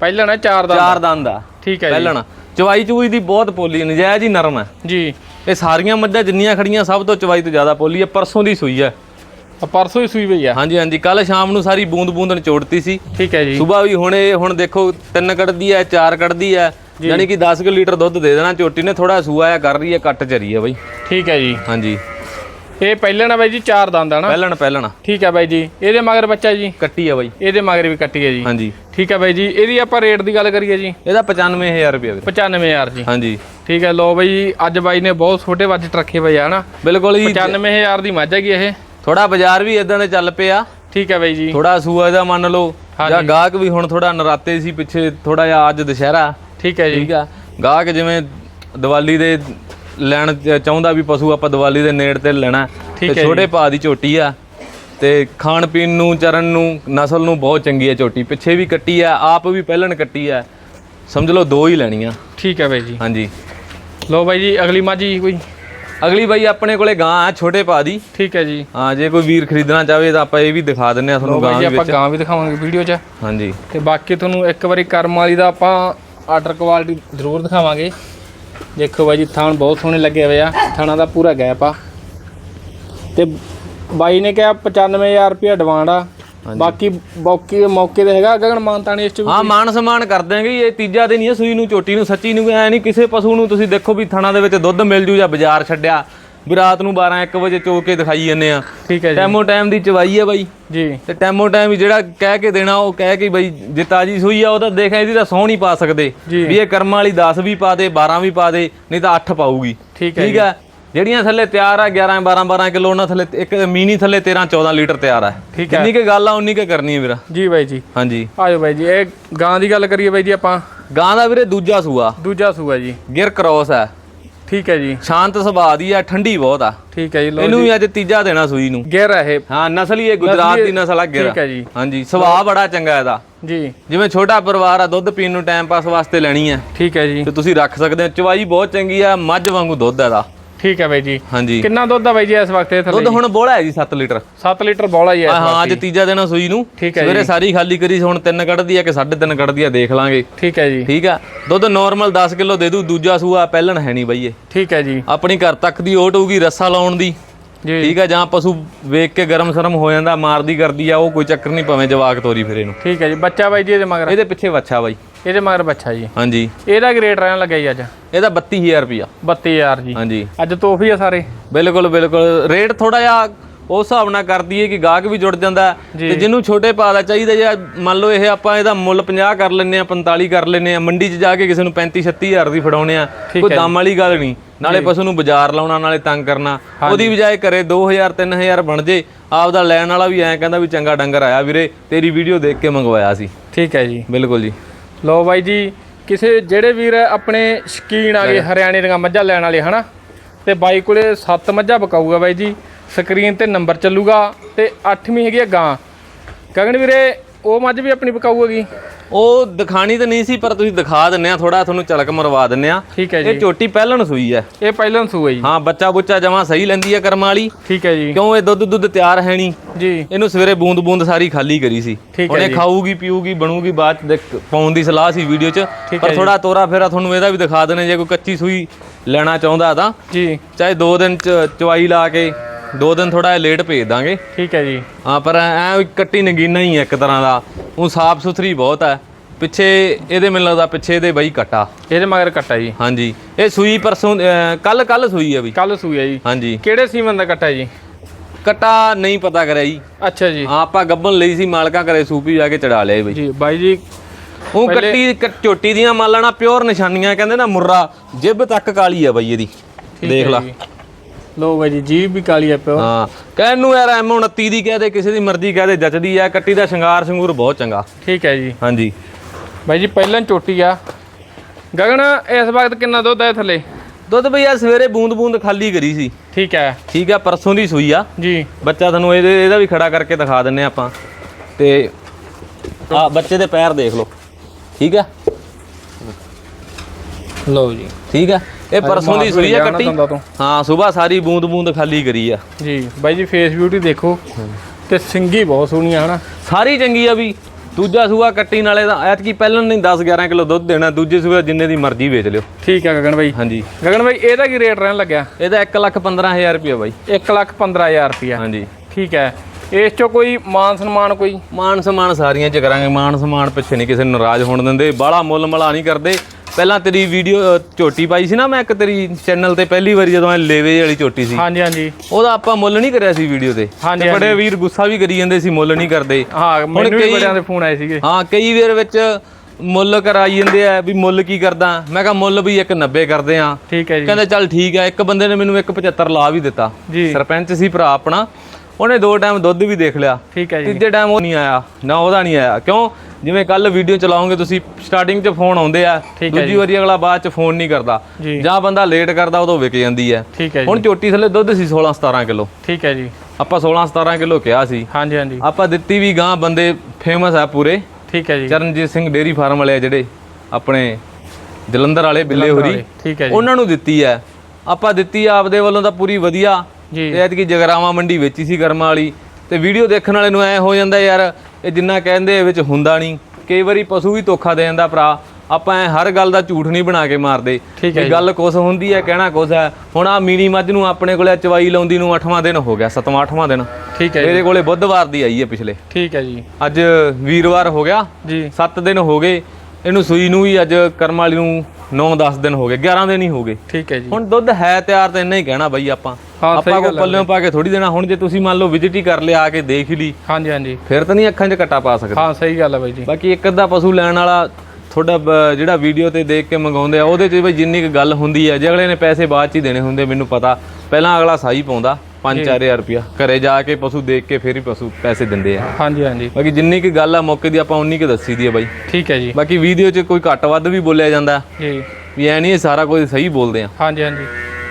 ਪਹਿਲਣਾ ਚਾਰ ਦਾ ਚਾਰ ਦੰਦ ਆ। ਠੀਕ ਹੈ ਜੀ। ਪਹਿਲਣ ਚਵਾਈ ਚੂਈ ਦੀ ਬਹੁਤ ਪੋਲੀ ਹੈ, ਨਜਾਇਜ਼ ਹੀ ਨਰਮ ਹੈ। ਜੀ। ਇਹ ਸਾਰੀਆਂ ਮੱਝਾਂ ਜਿੰਨੀਆਂ ਖੜੀਆਂ ਸਭ ਤੋਂ ਚਵਾਈ ਤੋਂ ਜ਼ਿਆਦਾ ਪੋਲੀ ਹੈ ਪਰਸੋਂ ਦੀ ਸੂਈ ਹੈ। ਆ ਪਰਸੋਂ ਹੀ ਸੂਈ ਪਈ ਆ। ਹਾਂਜੀ ਹਾਂਜੀ। ਕੱਲ ਸ਼ਾਮ ਨੂੰ ਸਾਰੀ ਬੂੰਦ ਬੂੰਦ ਨਿਚੋੜਤੀ ਸੀ। ਠੀਕ ਹੈ ਜੀ। ਸਵੇਰ ਵੀ ਹੁਣ ਇਹ ਹੁਣ ਦੇਖੋ ਤਿੰਨ ਕੱਢਦੀ ਹੈ ਚਾਰ ਕੱਢਦੀ ਹੈ। ਯਾਨੀ ਕਿ 10 ਕਿ ਲੀਟਰ ਦੁੱਧ ਦੇ ਦੇਣਾ। ਝੋਟੀ ਨੇ ਥੋੜਾ ਸੂਆ ਆ ਕਰ ਰਹੀ ਹੈ ਕੱਟ ਚਰੀ ਹੈ ਬਾਈ। ਠੀਕ ਹੈ ਜੀ। ਹਾਂਜੀ। ਇਹ ਪਹਿਲਣਾ ਬਾਈ ਜੀ ਚਾਰ ਦੰਦ ਆ ਨਾ? ਪਹਿਲਣ ਪਹਿਲਣ। ਠੀਕ ਹੈ ਬਾਈ ਜੀ। ਇਹਦੇ ਮਗਰ ਬੱਚਾ ਜੀ? ਕੱਟੀ ਹੈ ਬਾਈ। ਇਹਦੇ ਮਗਰ ਵੀ ਕੱਟੀ ਹੈ ਜੀ। ਹਾਂਜੀ। ਠੀਕ ਹੈ ਬਾਈ ਜੀ। ਇਹਦੀ ਆਪਾਂ ਰੇਟ ਦੀ ਗੱਲ ਕਰੀਏ ਜੀ? ਇਹਦਾ 95000 ਰੁਪਏ ਵੀਰੇ। 95000 ਜੀ। ਹਾਂਜੀ। ਠੀਕ ਹੈ ਲੋ ਬਾਈ ਜੀ, ਅੱਜ ਬਾਈ ਨੇ ਬਹੁਤ ਛੋਟੇ ਬਜਟ ਰੱਖੇ ਬਈ ਹਨਾ ਬਿਲਕੁਲ ਹੀ 95000 ਦੀ ਮੱਝ ਹੈਗੀ ਇਹ। ਥੋੜਾ ਬਾਜ਼ਾਰ ਵੀ ਇਦਾਂ ਦੇ ਚੱਲ ਪਿਆ। ਠੀਕ ਹੈ ਬਾਈ ਜੀ। ਥੋੜਾ ਸੂਆ ਦਾ ਮੰਨ ਲਓ ਜਾਂ ਗਾਹਕ ਵੀ ਹੁਣ ਥੋੜਾ ਨਰਾਤੇ ਸੀ ਪਿੱਛੇ ਥੋੜਾ ਜਿਹਾ ਅੱਜ ਦੁਸ਼ਹਿਰਾ। ਠੀਕ ਹੈ ਜੀ। ਠੀਕ ਆ। ਗਾਹਕ ਜਿਵੇਂ ਦੀਵਾਲੀ ਦੇ ਲੈਣ ਚਾਹੁੰਦਾ ਵੀ ਪਸ਼ੂ ਆਪਾਂ ਦੀਵਾਲੀ ਦੇ ਨੇੜ ਤੇ ਲੈਣਾ ਠੀਕ ਤੇ ਛੋਟੇ ਭਾਅ ਦੀ ਝੋਟੀ ਆ ਤੇ ਖਾਣ ਪੀਣ ਨੂੰ ਚਰਨ ਨੂੰ ਨਸਲ ਨੂੰ ਬਹੁਤ ਚੰਗੀ ਹੈ ਝੋਟੀ। ਪਿੱਛੇ ਵੀ ਕੱਟੀ ਆ ਆਪ ਵੀ ਪਹਿਲਣ ਕੱਟੀ ਆ। ਸਮਝ ਲਓ ਦੋ ਹੀ ਲੈਣੀਆਂ। ਠੀਕ ਹੈ ਬਾਈ ਜੀ। ਹਾਂਜੀ। ਲੋ ਬਾਈ ਜੀ ਅਗਲੀ ਮੱਝ ਕੋਈ ਅਗਲੀ ਬਾਈ ਆਪਣੇ ਕੋਲੇ ਗਾਂ ਆ ਛੋਟੇ ਭਾਅ ਦੀ। ਠੀਕ ਹੈ ਜੀ। ਹਾਂ ਜੇ ਕੋਈ ਵੀਰ ਖਰੀਦਣਾ ਚਾਹਵੇ ਤਾਂ ਆਪਾਂ ਇਹ ਵੀ ਦਿਖਾ ਦਿੰਨੇ ਆ ਤੁਹਾਨੂੰ ਗਾਂ ਵੀ ਆਪਾਂ ਵਿੱਚ। ਗਾਂ ਵੀ ਦਿਖਾਵਾਂਗੇ ਵੀਡੀਓ 'ਚ। ਹਾਂਜੀ। ਤੇ ਬਾਕੀ ਤੁਹਾਨੂੰ ਇੱਕ ਵਾਰੀ ਕਰਮ ਵਾਲੀ ਦਾ ਆਪਾਂ ਆਰਡਰ ਕੁਆਲਿਟੀ ਜ਼ਰੂਰ ਦਿਖਾਵਾਂਗੇ। ਦੇਖੋ ਬਾਈ ਜੀ ਥਾਣ ਬਹੁਤ ਸੋਹਣੇ ਲੱਗੇ ਹੋਏ ਆ। ਥਾਣਾ ਦਾ ਪੂਰਾ ਗੈਪ ਆ। ਤੇ ਬਾਈ ਨੇ ਕਿਹਾ 95000 ਰੁਪਏ ਡਿਮਾਂਡ ਆ। ਬਾਕੀ ਮੌਕੇ ਮੌਕੇ ਤੇ ਹੈਗਾ ਗਗਨ ਮਾਨਤਾਣੀ ਇਸ ਚ ਵੀ ਹਾਂ ਮਾਨ ਸਨਮਾਨ ਕਰ ਦਿਆਂਗੇ ਇਹ ਤੀਜਾ ਦਿਨ ਹੀ ਹੈ ਸੂਈ ਨੂੰ ਝੋਟੀ ਨੂੰ ਸੱਚੀ ਨੂੰ। ਐ ਨਹੀਂ ਕਿਸੇ ਪਸ਼ੂ ਨੂੰ ਤੁਸੀਂ ਦੇਖੋ ਵੀ ਥਣਾ ਦੇ ਵਿੱਚ ਦੁੱਧ ਮਿਲ ਜੂ ਜਾਂ ਬਾਜ਼ਾਰ ਛੱਡਿਆ। ਵੀ ਰਾਤ ਨੂੰ 12 1 ਵਜੇ ਚੋ ਕੇ ਦਿਖਾਈ ਜੰਨੇ ਆ। ਠੀਕ ਹੈ ਜੀ। ਟੈਮੋ ਟਾਈਮ ਦੀ ਚਵਾਈ ਹੈ ਬਾਈ। ਜੀ। ਤੇ ਟੈਮੋ ਟਾਈਮ ਵੀ ਜਿਹੜਾ ਕਹਿ ਕੇ ਦੇਣਾ ਉਹ ਕਹਿ ਕੇ ਬਈ ਜੇ ਤਾਜੀ ਸੂਈ ਆ ਉਹ ਤਾਂ ਦੇਖ ਇਹਦੀ ਤਾਂ ਸੌ ਨਹੀਂ ਪਾ ਸਕਦੇ। ਵੀ ਇਹ ਕਰਮ ਵਾਲੀ 10 ਵੀ ਪਾ ਦੇ 12 ਵੀ ਪਾ ਦੇ ਨਹੀਂ ਤਾਂ 8 ਪਾਊਗੀ। ਠੀਕ ਹੈ ਠੀਕ ਹੈ? ਜਿਹੜੀਆਂ ਥੱਲੇ ਤਿਆਰ ਆ 11 12 12 ਕਿਲੋ ਉਹਨਾਂ ਥੱਲੇ ਇੱਕ ਮੀਨੀ ਥੱਲੇ 13 14 ਲੀਟਰ ਤਿਆਰ ਆ। ਠੀਕ ਹੈ। ਜਿੰਨੀ ਕੁ ਗੱਲ ਆ ਉਨੀ ਕੁ ਕਰਨੀ ਹੈ ਵੀਰਾ। ਜੀ ਬਾਈ ਜੀ। ਹਾਂਜੀ। ਆਜੋ ਬਾਈ ਜੀ ਇਹ ਗਾਂ ਦੀ ਗੱਲ ਕਰੀਏ ਬਾਈ ਜੀ ਆਪਾਂ। ਗਾਂ ਦਾ ਵੀਰੇ ਦੂਜਾ ਸੂਆ। ਦੂਜਾ ਸੂਆ ਜੀ। ਗਿਰ ਕ੍ਰੋਸ ਹੈ ਠੀਕ ਹੈ ਜੀ। ਸ਼ਾਂਤ ਸੁਭਾਅ ਦੀ ਆ ਠੰਡੀ ਬਹੁਤ ਆ। ਠੀਕ ਹੈ ਜੀ ਲੋ ਇਹਨੂੰ ਵੀ ਅੱਜ ਤੀਜਾ ਦੇਣਾ ਸੂਈ ਨੂੰ। ਗੇਰ ਹੈ ਇਹ। ਹਾਂ ਨਸਲ ਹੀ ਇਹ ਗੁਜਰਾਤ ਦੀ ਨਸਲ ਆ ਗਿਰ ਠੀਕ ਹੈ ਜੀ। ਹਾਂਜੀ ਸੁਭਾਅ ਬੜਾ ਚੰਗਾ ਇਹਦਾ। ਜੀ। ਜਿਵੇਂ ਛੋਟਾ ਪਰਿਵਾਰ ਆ ਦੁੱਧ ਪੀਣ ਨੂੰ ਟਾਈਮ ਪਾਸ ਵਾਸਤੇ ਲੈਣੀ ਆ। ਠੀਕ ਹੈ ਜੀ। ਤੇ ਤੁਸੀਂ ਰੱਖ ਸਕਦੇ ਹੋ। ਚਵਾਈ ਬਹੁਤ ਚੰਗੀ ਆ ਮੱਝ ਵਾਂਗੂ ਦੁੱਧ ਆ ਇਹਦਾ। ਠੀਕ ਹੈ ਬਾਈ ਜੀ। ਹਾਂਜੀ। ਕਿੰਨਾ ਦੁੱਧ ਆ ਬਾਈ ਜੀ ਇਸ ਵਕਤ ਇਹ ਥੱਲੇ? ਦੁੱਧ ਹੁਣ ਬੋਲਾ ਹੈ ਜੀ 7 ਲੀਟਰ। 7 ਲੀਟਰ ਬੋਲਾ ਹੀ ਹੈ ਹਾਂ ਅੱਜ ਤੀਜਾ ਦਿਨ ਸੂਈ ਨੂੰ। ਠੀਕ ਹੈ ਸਵੇਰੇ ਸਾਰੀ ਖਾਲੀ ਕਰੀ ਹੁਣ ਤਿੰਨ ਕੱਢਦੀ ਆ ਕਿ ਸਾਢੇ ਤਿੰਨ ਕੱਢਦੀ ਆ ਦੇਖ ਲਾਂਗੇ। ਠੀਕ ਹੈ ਜੀ। ਠੀਕ ਆ? ਦੁੱਧ ਨਾਰਮਲ 10 ਕਿਲੋ ਦੇ ਦੂ ਦੂਜਾ ਸੂਆ ਪਹਿਲਣ ਹੈ ਨਹੀਂ ਬਈ ਇਹ। ਠੀਕ ਹੈ ਜੀ। ਆਪਣੀ ਘਰ ਤੱਕ ਦੀ ਓਟ ਹੋਊਗੀ ਰੱਸਾ ਲਾਉਣ ਦੀ। ਜੀ। ਠੀਕ ਆ? ਜਾਂ ਪਸ਼ੂ ਵੇਖ ਕੇ ਗਰਮ ਸਰਮ ਹੋ ਜਾਂਦਾ ਮਾਰਦੀ ਕਰਦੀ ਆ ਉਹ ਕੋਈ ਚੱਕਰ ਨਹੀਂ ਭਾਵੇਂ ਜਵਾਕ ਤੋਰੀ ਫਿਰ ਇਹਨੂੰ ਠੀਕ ਹੈ ਜੀ। ਬੱਚਾ ਬਾਈ ਜੀ ਇਹਦੇ ਮਗਰ? ਇਹਦੇ ਪਿੱਛੇ ਵੱਛਾ ਬਾਈ। ਇਹਦੇ ਮਗਰ ਬੱਚਾ ਜੀ। ਹਾਂਜੀ। ਇਹਦਾ ਰੇਟ ਰਹਿਣ ਲੱਗਾ ਜੀ ਅੱਜ। ਇਹਦਾ 32000 ਰੁਪਿਆ 32000 ਜੀ। ਹਾਂਜੀ। ਅੱਜ ਤੋਹਫੀ ਆ ਸਾਰੇ। ਬਿਲਕੁਲ ਬਿਲਕੁਲ। ਰੇਟ ਥੋੜਾ ਜਿਹਾ ਉਸ ਹਿਸਾਬ ਨਾਲ ਕਰਦੀ ਹੈ ਕਿ ਗਾਹਕ ਵੀ ਜੁੜ ਜਾਂਦਾ। ਤੇ ਜਿਹਨੂੰ ਛੋਟੇ ਭਾਅ ਦਾ ਚਾਹੀਦਾ ਜਾਂ ਮੰਨ ਲਓ ਇਹ ਆਪਾਂ ਇਹਦਾ ਮੁੱਲ 50 ਕਰ ਲੈਨੇ ਆ 45 ਕਰ ਲੈਨੇ ਆ ਮੰਡੀ 'ਚ ਜਾ ਕੇ ਕਿਸੇ ਨੂੰ 35 36000 ਦੀ ਫੜਾਉਣੇ ਆ ਕੋਈ ਦਮ ਵਾਲੀ ਗੱਲ ਨਹੀਂ। ਨਾਲੇ ਪਸ਼ੂ ਨੂੰ ਬਾਜ਼ਾਰ ਲਾਉਣਾ ਨਾਲੇ ਤੰਗ ਕਰਨਾ। ਉਹਦੀ ਬਜਾਏ ਕਰੇ 2000 3000 ਬਣ ਜੇ ਆਪਦਾ ਲੈਣ ਵਾਲਾ ਵੀ ਐਂ ਕਹਿੰਦਾ ਵੀ ਚੰਗਾ ਡੰਗਰ ਆਇਆ ਵੀਰੇ ਤੇਰੀ ਵੀਡੀਓ ਦੇਖ ਕੇ ਮੰਗਵਾਇਆ ਸੀ। ਠੀਕ ਹੈ ਜੀ। ਬਿਲਕੁਲ ਜੀ। ਲੋ ਬਾਈ ਜੀ ਕਿਸੇ ਜਿਹੜੇ ਵੀਰ ਆਪਣੇ ਸ਼ਕੀਨ ਆ ਗਏ ਹਰਿਆਣੇ ਦੀਆਂ ਮੱਝਾਂ ਲੈਣ ਵਾਲੇ ਹਨਾ? ਤੇ ਬਾਈ ਕੋਲੇ 7 ਮੱਝਾਂ ਬਕਾਊਗਾ ਬਾਈ ਜੀ। ਸਕਰੀਨ ਤੇ ਨੰਬਰ ਚੱਲੂਗਾ ਤੇ 8ਵੀਂ ਹੈਗੀ ਆ ਗਾਂ। ਗਗਨ ਵੀਰੇ ਉਹ ਮੱਝ ਵੀ ਆਪਣੀ ਬਕਾਊ ਹੈਗੀ ਉਹ ਦਿਖਾਣੀ ਤਾਂ ਨਹੀਂ ਸੀ ਪਰ ਤੁਸੀਂ ਦਿਖਾ ਦਿੰਨੇ ਆ ਥੋੜਾ ਤੁਹਾਨੂੰ ਝਲਕ ਮਰਵਾ ਦਿੰਨੇ ਆ। ਠੀਕ ਹੈ ਇਹ ਜੀ। ਝੋਟੀ ਪਹਿਲਣ ਸੂਈ ਹੈ। ਇਹ ਪਹਿਲਾਂ ਸੂ ਹੈ ਜੀ। ਹਾਂ ਬੱਚਾ ਬੁੱਚਾ ਜਮਾ ਸਹੀ ਲੈਂਦੀ ਆ ਕਰਮ ਵਾਲੀ। ਠੀਕ ਹੈ ਜੀ। ਕਿਉਂ ਇਹ ਦੁੱਧ ਦੁੱਧ ਤਿਆਰ ਹੈ ਨਹੀਂ? ਜੀ। ਇਹਨੂੰ ਸਵੇਰੇ ਬੂੰਦ ਬੂੰਦ ਸਾਰੀ ਖਾਲੀ ਕਰੀ ਸੀ। ਹੁਣ ਹੈ ਇਹ ਖਾਊਗੀ ਪੀਊਗੀ ਬਣੂਗੀ ਬਾਅਦ ਚ ਦੇਖ- ਪਾਉਣ ਦੀ ਸਲਾਹ ਸੀ ਵੀਡੀਓ 'ਚ। ਪਰ ਹੈ ਥੋੜਾ ਤੋਰਾ ਫੇਰਾ ਤੁਹਾਨੂੰ ਇਹਦਾ ਵੀ ਦਿਖਾ ਦੇਣੇ ਜੇ ਕੋਈ ਕੱਚੀ ਸੂਈ ਲੈਣਾ ਚਾਹੁੰਦਾ ਤਾਂ। ਜੀ। ਚਾਹੇ 2 ਦਿਨ ਚ ਚਵਾਈ ਲਾ ਕੇ 2 ਦਿਨ ਥੋੜਾ ਲੇਟ ਭੇਜ ਦਾਂਗੇ। ਠੀਕ ਹੈ ਜੀ। ਹਾਂ ਪਰ ਐ ਕੱਟੀ ਨਗੀਨਾ ਹੀ ਹੈ ਇੱਕ ਤਰ੍ਹਾਂ ਦਾ। ਉਹ ਸਾਫ਼ ਸੁਥਰੀ ਬਹੁਤ ਹੈ ਪਿੱਛੇ ਇਹਦੇ ਮੈਨੂੰ ਲੱਗਦਾ ਪਿੱਛੇ ਇਹਦੇ ਬਈ ਕਟਾ। ਇਹਦੇ ਮਗਰ ਕੱਟਾ ਜੀ। ਹਾਂਜੀ। ਇਹ ਸੂਈ ਪਰਸੋਂ ਕੱਲ ਕੱਲ ਸੂਈ ਹੈ ਬਈ ਕੱਲ ਸੂ ਹੈ ਜੀ। ਹਾਂਜੀ। ਕਿਹੜੇ ਸੀਮਨ ਦਾ ਕੱਟਾ ਜੀ? ਕਟਾ ਨਹੀਂ ਪਤਾ ਕਰਿਆ ਜੀ। ਅੱਛਾ ਜੀ। ਹਾਂ ਆਪਾਂ ਗੱਬਨ ਲਈ ਸੀ ਮਾਲਕਾਂ ਘਰੇ ਸੂਪੀ ਜਾ ਕੇ ਚੜਾ ਲਿਆ ਬਈ। ਜੀ ਬਾਈ ਜੀ ਉਹ ਕੱਟੀ ਝੋਟੀ ਦੀਆਂ ਮੰਨ ਲੈਣਾ ਪਿਓਰ ਨਿਸ਼ਾਨੀਆਂ ਕਹਿੰਦੇ ਨਾ ਮੁਰਰਾ ਜਿੱਬ ਤੱਕ ਕਾਲੀ ਆ ਬਈ ਇਹਦੀ। ਦੇਖ ਲਾ। ਲੋ ਬਾਈ ਜੀ ਜੀਬ ਵੀ ਕਾਲੀ ਆ ਪਿਓ। ਹਾਂ। ਕਹਿਣ ਨੂੰ ਯਾਰ ਐਮ 29 ਦੀ ਕਹਦੇ ਕਿਸੇ ਦੀ ਮਰਜ਼ੀ ਕਹਦੇ ਜੱਚਦੀ ਆ ਕੱਟੀ ਦਾ ਸ਼ਿੰਗਾਰ ਸ਼ਿੰਗੂਰ ਬਹੁਤ ਚੰਗਾ। ਠੀਕ ਹੈ ਜੀ। ਹਾਂਜੀ। ਬਾਈ ਜੀ ਪਹਿਲਾਂ ਚੋਟੀ ਆ। ਗਗਨ ਇਸ ਵਕਤ ਕਿੰਨਾ ਦੁੱਧ ਹੈ ਥੱਲੇ? ਦੁੱਧ ਬਈ ਆ ਸਵੇਰੇ ਬੂੰਦ ਬੂੰਦ ਖਾਲੀ ਕਰੀ ਸੀ। ਠੀਕ ਹੈ। ਠੀਕ ਆ ਪਰਸੋਂ ਦੀ ਸੂਈ ਆ। ਜੀ। ਬੱਚਾ ਤੁਹਾਨੂੰ ਇਹਦੇ ਇਹਦਾ ਵੀ ਖੜਾ ਕਰਕੇ ਦਿਖਾ ਦਿੰਨੇ ਆਪਾਂ। ਤੇ ਆ ਬੱਚੇ ਦੇ ਪੈਰ ਦੇਖ ਲਓ। ਠੀਕ ਆ? ਲਓ ਜੀ। ਠੀਕ ਆ? ਇਹ ਪਰਸੋਂ ਦੀ ਸੂਈ ਆ ਕੱਟੀ। ਤੋਂ। ਹਾਂ ਸਵੇਰ ਸਾਰੀ ਬੂੰਦ ਬੂੰਦ ਖਾਲੀ ਕਰੀ ਆ। ਜੀ ਬਾਈ ਜੀ ਫੇਸ ਬਿਊਟੀ ਦੇਖੋ। ਤੇ ਸਿੰਗੀ ਬਹੁਤ ਸੋਹਣੀ ਆ ਹਨਾ? ਸਾਰੀ ਚੰਗੀ ਆ ਵੀ। ਦੂਜਾ ਸੂਆ ਕੱਟੀ ਨਾਲੇ ਦਾ ਐਤਕੀ ਪਹਿਲਾਂ ਨਹੀਂ 10 11 ਕਿਲੋ ਦੁੱਧ ਦੇਣਾ ਦੂਜੇ ਸੂਆ ਜਿੰਨੇ ਦੀ ਮਰਜ਼ੀ ਵੇਚ ਲਿਓ। ਠੀਕ ਹੈ ਗਗਨ ਬਾਈ। ਹਾਂਜੀ। ਗਗਨ ਬਾਈ ਇਹਦਾ ਕੀ ਰੇਟ ਰਹਿਣ ਲੱਗਿਆ? ਇਹਦਾ 1 ਲੱਖ 15000 ਰੁਪਏ ਬਾਈ। 1 ਲੱਖ 15000 ਰੁਪਿਆ ਹਾਂਜੀ। ਠੀਕ ਹੈ। ਇਸ ਚੋਂ ਕੋਈ ਮਾਨ ਸਨਮਾਨ ਕੋਈ? ਮਾਨ ਸਮਾਨ ਸਾਰੀਆਂ ਚ ਕਰਾਂਗੇ। ਮਾਨ ਸਮਾਨ ਪਿੱਛੇ ਨਹੀਂ ਕਿਸੇ ਨੂੰ ਨਾਰਾਜ਼ ਹੋਣ ਦਿੰਦੇ। ਬਾਹਲਾ ਮੁੱਲ ਮਲਾ ਨਹੀਂ ਕਰਦੇ। ਪਹਿਲਾਂ ਤੇਰੀ ਵੀਡੀਓ ਝੋਟੀ ਪਾਈ ਸੀ ਨਾ ਮੈਂ ਇੱਕ ਤੇਰੀ ਚੈਨਲ ਤੇ ਪਹਿਲੀ ਵਾਰੀ ਜਦੋਂ ਇਹ ਲੇਵੇ ਵਾਲੀ ਝੋਟੀ ਸੀ। ਹਾਂਜੀ ਹਾਂਜੀ। ਉਹਦਾ ਆਪਾਂ ਮੁੱਲ ਨਹੀਂ ਕਰਿਆ ਸੀ ਵੀਡੀਓ ਤੇ। ਤੇ ਬੜੇ ਵੀਰ ਗੁੱਸਾ ਵੀ ਕਰੀ ਜਾਂਦੇ ਸੀ ਮੁੱਲ ਨਹੀਂ ਕਰਦੇ। ਹਾਂ ਮੈਨੂੰ ਵੀ ਬੜਿਆਂ ਦੇ ਫੋਨ ਆਏ ਸੀਗੇ। ਹਾਂ ਕਈ ਵਾਰ ਵਿੱਚ ਮੁੱਲ ਕਰਾਈ ਜਾਂਦੇ ਆ ਵੀ ਮੁੱਲ ਕੀ ਕਰਦਾ। ਮੈਂ ਕਿਹਾ ਮੁੱਲ ਵੀ 190 ਕਰਦੇ ਆ। ਠੀਕ ਹੈ ਜੀ। ਕਹਿੰਦੇ ਚੱਲ ਠੀਕ ਆ ਇੱਕ ਬੰਦੇ ਨੇ ਮੈਨੂੰ 175 ਲਾ ਵੀ ਦਿੱਤਾ। ਸਰਪੰਚ ਸੀ ਭਰਾ ਆਪਣਾ। ਉਹਨੇ ਦੋ ਟਾਈਮ ਦੁੱਧ ਵੀ ਦੇਖ ਲਿਆ। ਠੀਕ ਹੈ ਜੀ। ਤੀਜੇ ਟਾਈਮ ਉਹ ਨਹੀਂ ਆਇਆ ਨਾ ਉਹਦਾ ਨਹੀਂ ਆਇਆ। ਕਿਉਂ? ਜਿਵੇਂ ਕੱਲ ਵੀਡੀਓ ਚਲਾਓਗੇ ਤੁਸੀਂ ਸਟਾਰਟਿੰਗ 'ਚ ਫੋਨ ਆਉਂਦੇ ਆ ਦੂਜੀ ਵਾਰੀ ਅਗਲਾ ਬਾਅਦ 'ਚ ਫੋਨ ਨਹੀਂ ਕਰਦਾ। ਜੀ। ਬੰਦਾ ਲੇਟ ਕਰਦਾ ਉਦੋਂ ਵਿਕ ਜਾਂਦੀ ਹੈ। ਠੀਕ ਹੈ ਜੀ। ਹੁਣ ਝੋਟੀ ਥੱਲੇ ਦੁੱਧ ਸੀ 16 17 ਕਿਲੋ। ਠੀਕ ਹੈ ਜੀ। ਆਪਾਂ 16 17 ਕਿਲੋ ਕਿਹਾ ਸੀ। ਹਾਂਜੀ ਹਾਂਜੀ। ਆਪਾਂ ਦਿੱਤੀ ਵੀ ਗਾਂ ਬੰਦੇ ਫੇਮਸ ਆ ਪੂਰੇ। ਠੀਕ ਹੈ ਜੀ। ਚਰਨਜੀਤ ਸਿੰਘ ਡੇਰੀ ਫਾਰਮ ਵਾਲੇ ਆ ਜਿਹੜੇ ਆਪਣੇ ਜਲੰਧਰ ਵਾਲੇ ਬਿੱਲੇ ਹੋਰੀ। ਠੀਕ ਹੈ ਜੀ। ਉਹਨਾਂ ਨੂੰ ਦਿੱਤੀ ਹੈ। ਆਪਾਂ ਦਿੱਤੀ ਆਪਦੇ ਵੱਲੋਂ ਤਾਂ ਪੂਰੀ ਵਧੀਆ। ਤੇ ਐਤਕੀ ਜਗਰਾਵਾਂ ਮੰਡੀ ਵੇਚੀ ਸੀ ਕਰਮਾਂ ਵਾਲੀ। ਤੇ ਵੀਡੀਓ ਦੇਖਣ ਵਾਲੇ ਨੂੰ ਐ ਹੋ ਜਾਂਦਾ ਯਾਰ ਇਹ ਜਿੰਨਾ ਕਹਿੰਦੇ ਇਹ ਵਿੱਚ ਹੁੰਦਾ ਨਹੀਂ। ਕਈ ਵਾਰੀ ਪਸ਼ੂ ਵੀ ਧੋਖਾ ਦੇ ਜਾਂਦਾ ਭਰਾ। ਆਪਾਂ ਐ ਹਰ ਗੱਲ ਦਾ ਝੂਠ ਨਹੀਂ ਬਣਾ ਕੇ ਮਾਰਦੇ। ਠੀਕ ਹੈ ਵੀ ਗੱਲ ਕੁਛ ਹੁੰਦੀ ਹੈ ਕਹਿਣਾ ਕੁਛ ਹੈ। ਹੁਣ ਆ ਮੀਨੀ ਮੱਝ ਨੂੰ ਆਪਣੇ ਕੋਲੇ ਚਵਾਈ ਲਾਉਂਦੀ ਨੂੰ 8ਵਾਂ ਦਿਨ ਹੋ ਗਿਆ 7ਵਾਂ 8ਵਾਂ ਦਿਨ। ਠੀਕ ਹੈ ਮੇਰੇ ਕੋਲੇ ਬੁੱਧਵਾਰ ਦੀ ਆਈ ਹੈ ਪਿਛਲੇ। ਠੀਕ ਹੈ ਜੀ। ਅੱਜ ਵੀਰਵਾਰ ਹੋ ਗਿਆ। ਜੀ। 7 ਦਿਨ ਹੋ ਗਏ। ਇਹਨੂੰ ਸੂਈ ਨੂੰ ਵੀ ਅੱਜ ਕਰਮ ਵਾਲੀ ਨੂੰ 9-10 ਦਿਨ ਹੋ ਗਏ। 11 ਦਿਨ ਹੀ ਹੋ ਗਏ। ਠੀਕ ਹੈ ਜੀ। ਹੁਣ ਦੁੱਧ ਹੈ ਤਿਆਰ ਤਾਂ ਇੰਨਾ ਹੀ ਕਹਿਣਾ ਬਾਈ ਆਪਾਂ। ਹਾਂ ਸਹੀ ਆਪਾਂ ਕੋ ਗੱਲ ਹੈ ਪੱਲਿਓਂ ਪਾ ਕੇ ਥੋੜੀ ਦੇਣਾ ਹੁਣ ਜੇ ਤੁਸੀਂ ਮੰਨ ਲਓ ਵਿਜ਼ਿਟ ਹੀ ਕਰ ਲਿਆ ਆ ਕੇ ਦੇਖ ਹੀ ਲਈ ਹਾਂਜੀ ਹਾਂਜੀ। ਫਿਰ ਤਾਂ ਨਹੀਂ ਅੱਖਾਂ 'ਚ ਕੱਟਾ ਪਾ ਸਕਦੇ। ਹਾਂ ਸਹੀ ਗੱਲ ਹੈ ਬਾਈ ਜੀ। ਬਾਕੀ ਇੱਕ ਅੱਧਾ ਪਸ਼ੂ ਲੈਣ ਵਾਲਾ ਤੁਹਾਡਾ ਬ- ਜਿਹੜਾ ਵੀਡੀਓ ਤੇ ਦੇਖ ਕੇ ਮੰਗਾਉਂਦੇ ਆ ਉਹਦੇ 'ਚ ਬਈ ਜਿੰਨੀ ਕੁ ਗੱਲ ਹੁੰਦੀ ਹੈ ਜੇ ਅਗਲੇ ਨੇ ਪੈਸੇ ਬਾਅਦ 'ਚ ਹੀ ਦੇਣੇ ਹੁੰਦੇ ਮੈਨੂੰ ਪਤਾ। ਪਹਿਲਾਂ ਅਗਲਾ ਸਾਈ ਪਾਉਂਦਾ 5-4000 ਰੁਪਇਆ। ਘਰੇ ਜਾ ਕੇ ਪਸ਼ੂ ਦੇਖ ਕੇ ਫਿਰ ਹੀ ਪਸ਼ੂ ਪੈਸੇ ਦਿੰਦੇ ਆ। ਹਾਂਜੀ ਹਾਂਜੀ। ਬਾਕੀ ਜਿੰਨੀ ਕੁ ਗੱਲ ਆ ਮੌਕੇ ਦੀ ਆਪਾਂ ਉਨੀ ਕੁ ਦੱਸੀ ਦੀ ਆ ਬਾਈ। ਠੀਕ ਹੈ ਜੀ। ਬਾਕੀ ਵੀਡੀਓ 'ਚ ਕੋਈ ਘੱਟ ਵੱਧ ਵੀ ਬੋਲਿਆ ਜਾਂਦਾ। ਜੀ। ਵੀ ਐ ਨਹੀਂ ਸਾਰਾ ਕੁਝ ਸਹੀ ਬੋਲਦੇ ਆ। ਹਾਂਜੀ ਹਾਂਜੀ।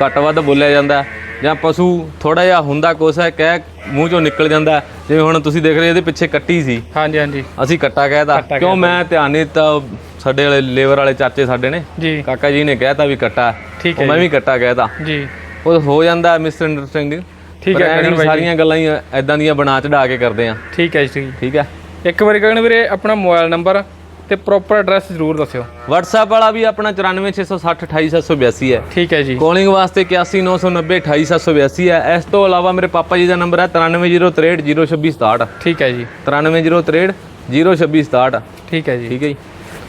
ਘੱਟ ਵੱਧ ਬੋਲਿਆ ਜਾਂਦਾ। ਜਾਂ ਪਸ਼ੂ ਥੋੜਾ ਜਿਹਾ ਹੁੰਦਾ ਕੁਛ ਹੈ ਕਹਿ ਮੂੰਹ ਚੋਂ ਨਿਕਲ ਜਾਂਦਾ। ਜਿਵੇਂ ਹੁਣ ਤੁਸੀਂ ਦੇਖ ਰਹੇ ਇਹਦੇ ਪਿੱਛੇ ਕੱਟੀ ਸੀ। ਹਾਂਜੀ ਹਾਂਜੀ। ਅਸੀਂ ਕੱਟਾ ਕੱਟਾ ਕਿਉਂ ਮੈਂ ਧਿਆਨ ਨਹੀਂ ਦਿੱਤਾ ਸਾਡੇ ਵਾਲੇ ਲੇਬਰ ਵਾਲੇ ਚਾਚੇ ਸਾਡੇ ਨੇ। ਜੀ। ਕਾਕਾ ਜੀ ਨੇ ਕਹਿਤਾ ਵੀ ਕੱਟਾ। ਠੀਕ ਹੈ ਮੈਂ ਵੀ ਕੱਟਾ ਕਹਿਤਾ ਜੀ। ਉਹ ਹੋ ਜਾਂਦਾ ਮਿਸ ਅੰਡਰਸਟੈਂਡਿੰਗ ਠੀਕ ਹੈ ਗਗਨ ਬਾਈ ਸਾਰੀਆਂ ਗੱਲਾਂ ਹੀ ਐਦਾਂ ਦੀਆਂ ਬਣਾ ਚੜਾ ਕੇ ਕਰਦੇ ਆ। ਠੀਕ ਹੈ ਜੀ ਠੀਕ। ਠੀਕ ਹੈ। ਇੱਕ ਵਾਰੀ ਗਗਨ ਵੀਰੇ ਆਪਣਾ ਮੋਬਾਈਲ ਨੰਬਰ ਤੇ ਪ੍ਰੋਪਰ ਐਡਰੈਸ ਜ਼ਰੂਰ ਦੱਸਿਓ। WhatsApp ਵਾਲਾ ਵੀ ਆਪਣਾ 94660 28782 ਹੈ। ਠੀਕ ਹੈ ਜੀ। ਕਾਲਿੰਗ ਵਾਸਤੇ 819990 28782 ਹੈ। ਇਸ ਤੋਂ ਇਲਾਵਾ ਮੇਰੇ ਪਾਪਾ ਜੀ ਦਾ ਨੰਬਰ ਹੈ 9303302667 ਠੀਕ ਹੈ ਜੀ। 9303302667 ਠੀਕ ਹੈ ਜੀ। ਠੀਕ ਹੈ ਜੀ।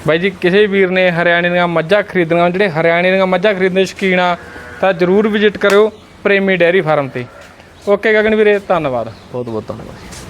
ਬਾਈ ਜੀ ਕਿਸੇ ਵੀਰ ਨੇ ਹਰਿਆਣੇ ਦੀਆਂ ਮੱਝਾਂ ਖਰੀਦਣੀਆਂ ਜਿਹੜੇ ਹਰਿਆਣੇ ਦੀਆਂ ਮੱਝਾਂ ਖਰੀਦਣ ਦੇ ਸ਼ੌਕੀਨ ਆ ਤਾਂ ਜ਼ਰੂਰ ਵਿਜ਼ਿਟ ਕਰਿਓ ਪ੍ਰੇਮੀ ਡੈਰੀ ਫਾਰਮ ਤੇ। ਓਕੇ ਗਗਨ ਵੀਰੇ ਧੰਨਵਾਦ। ਬਹੁਤ ਬਹੁਤ ਧੰਨਵਾਦ।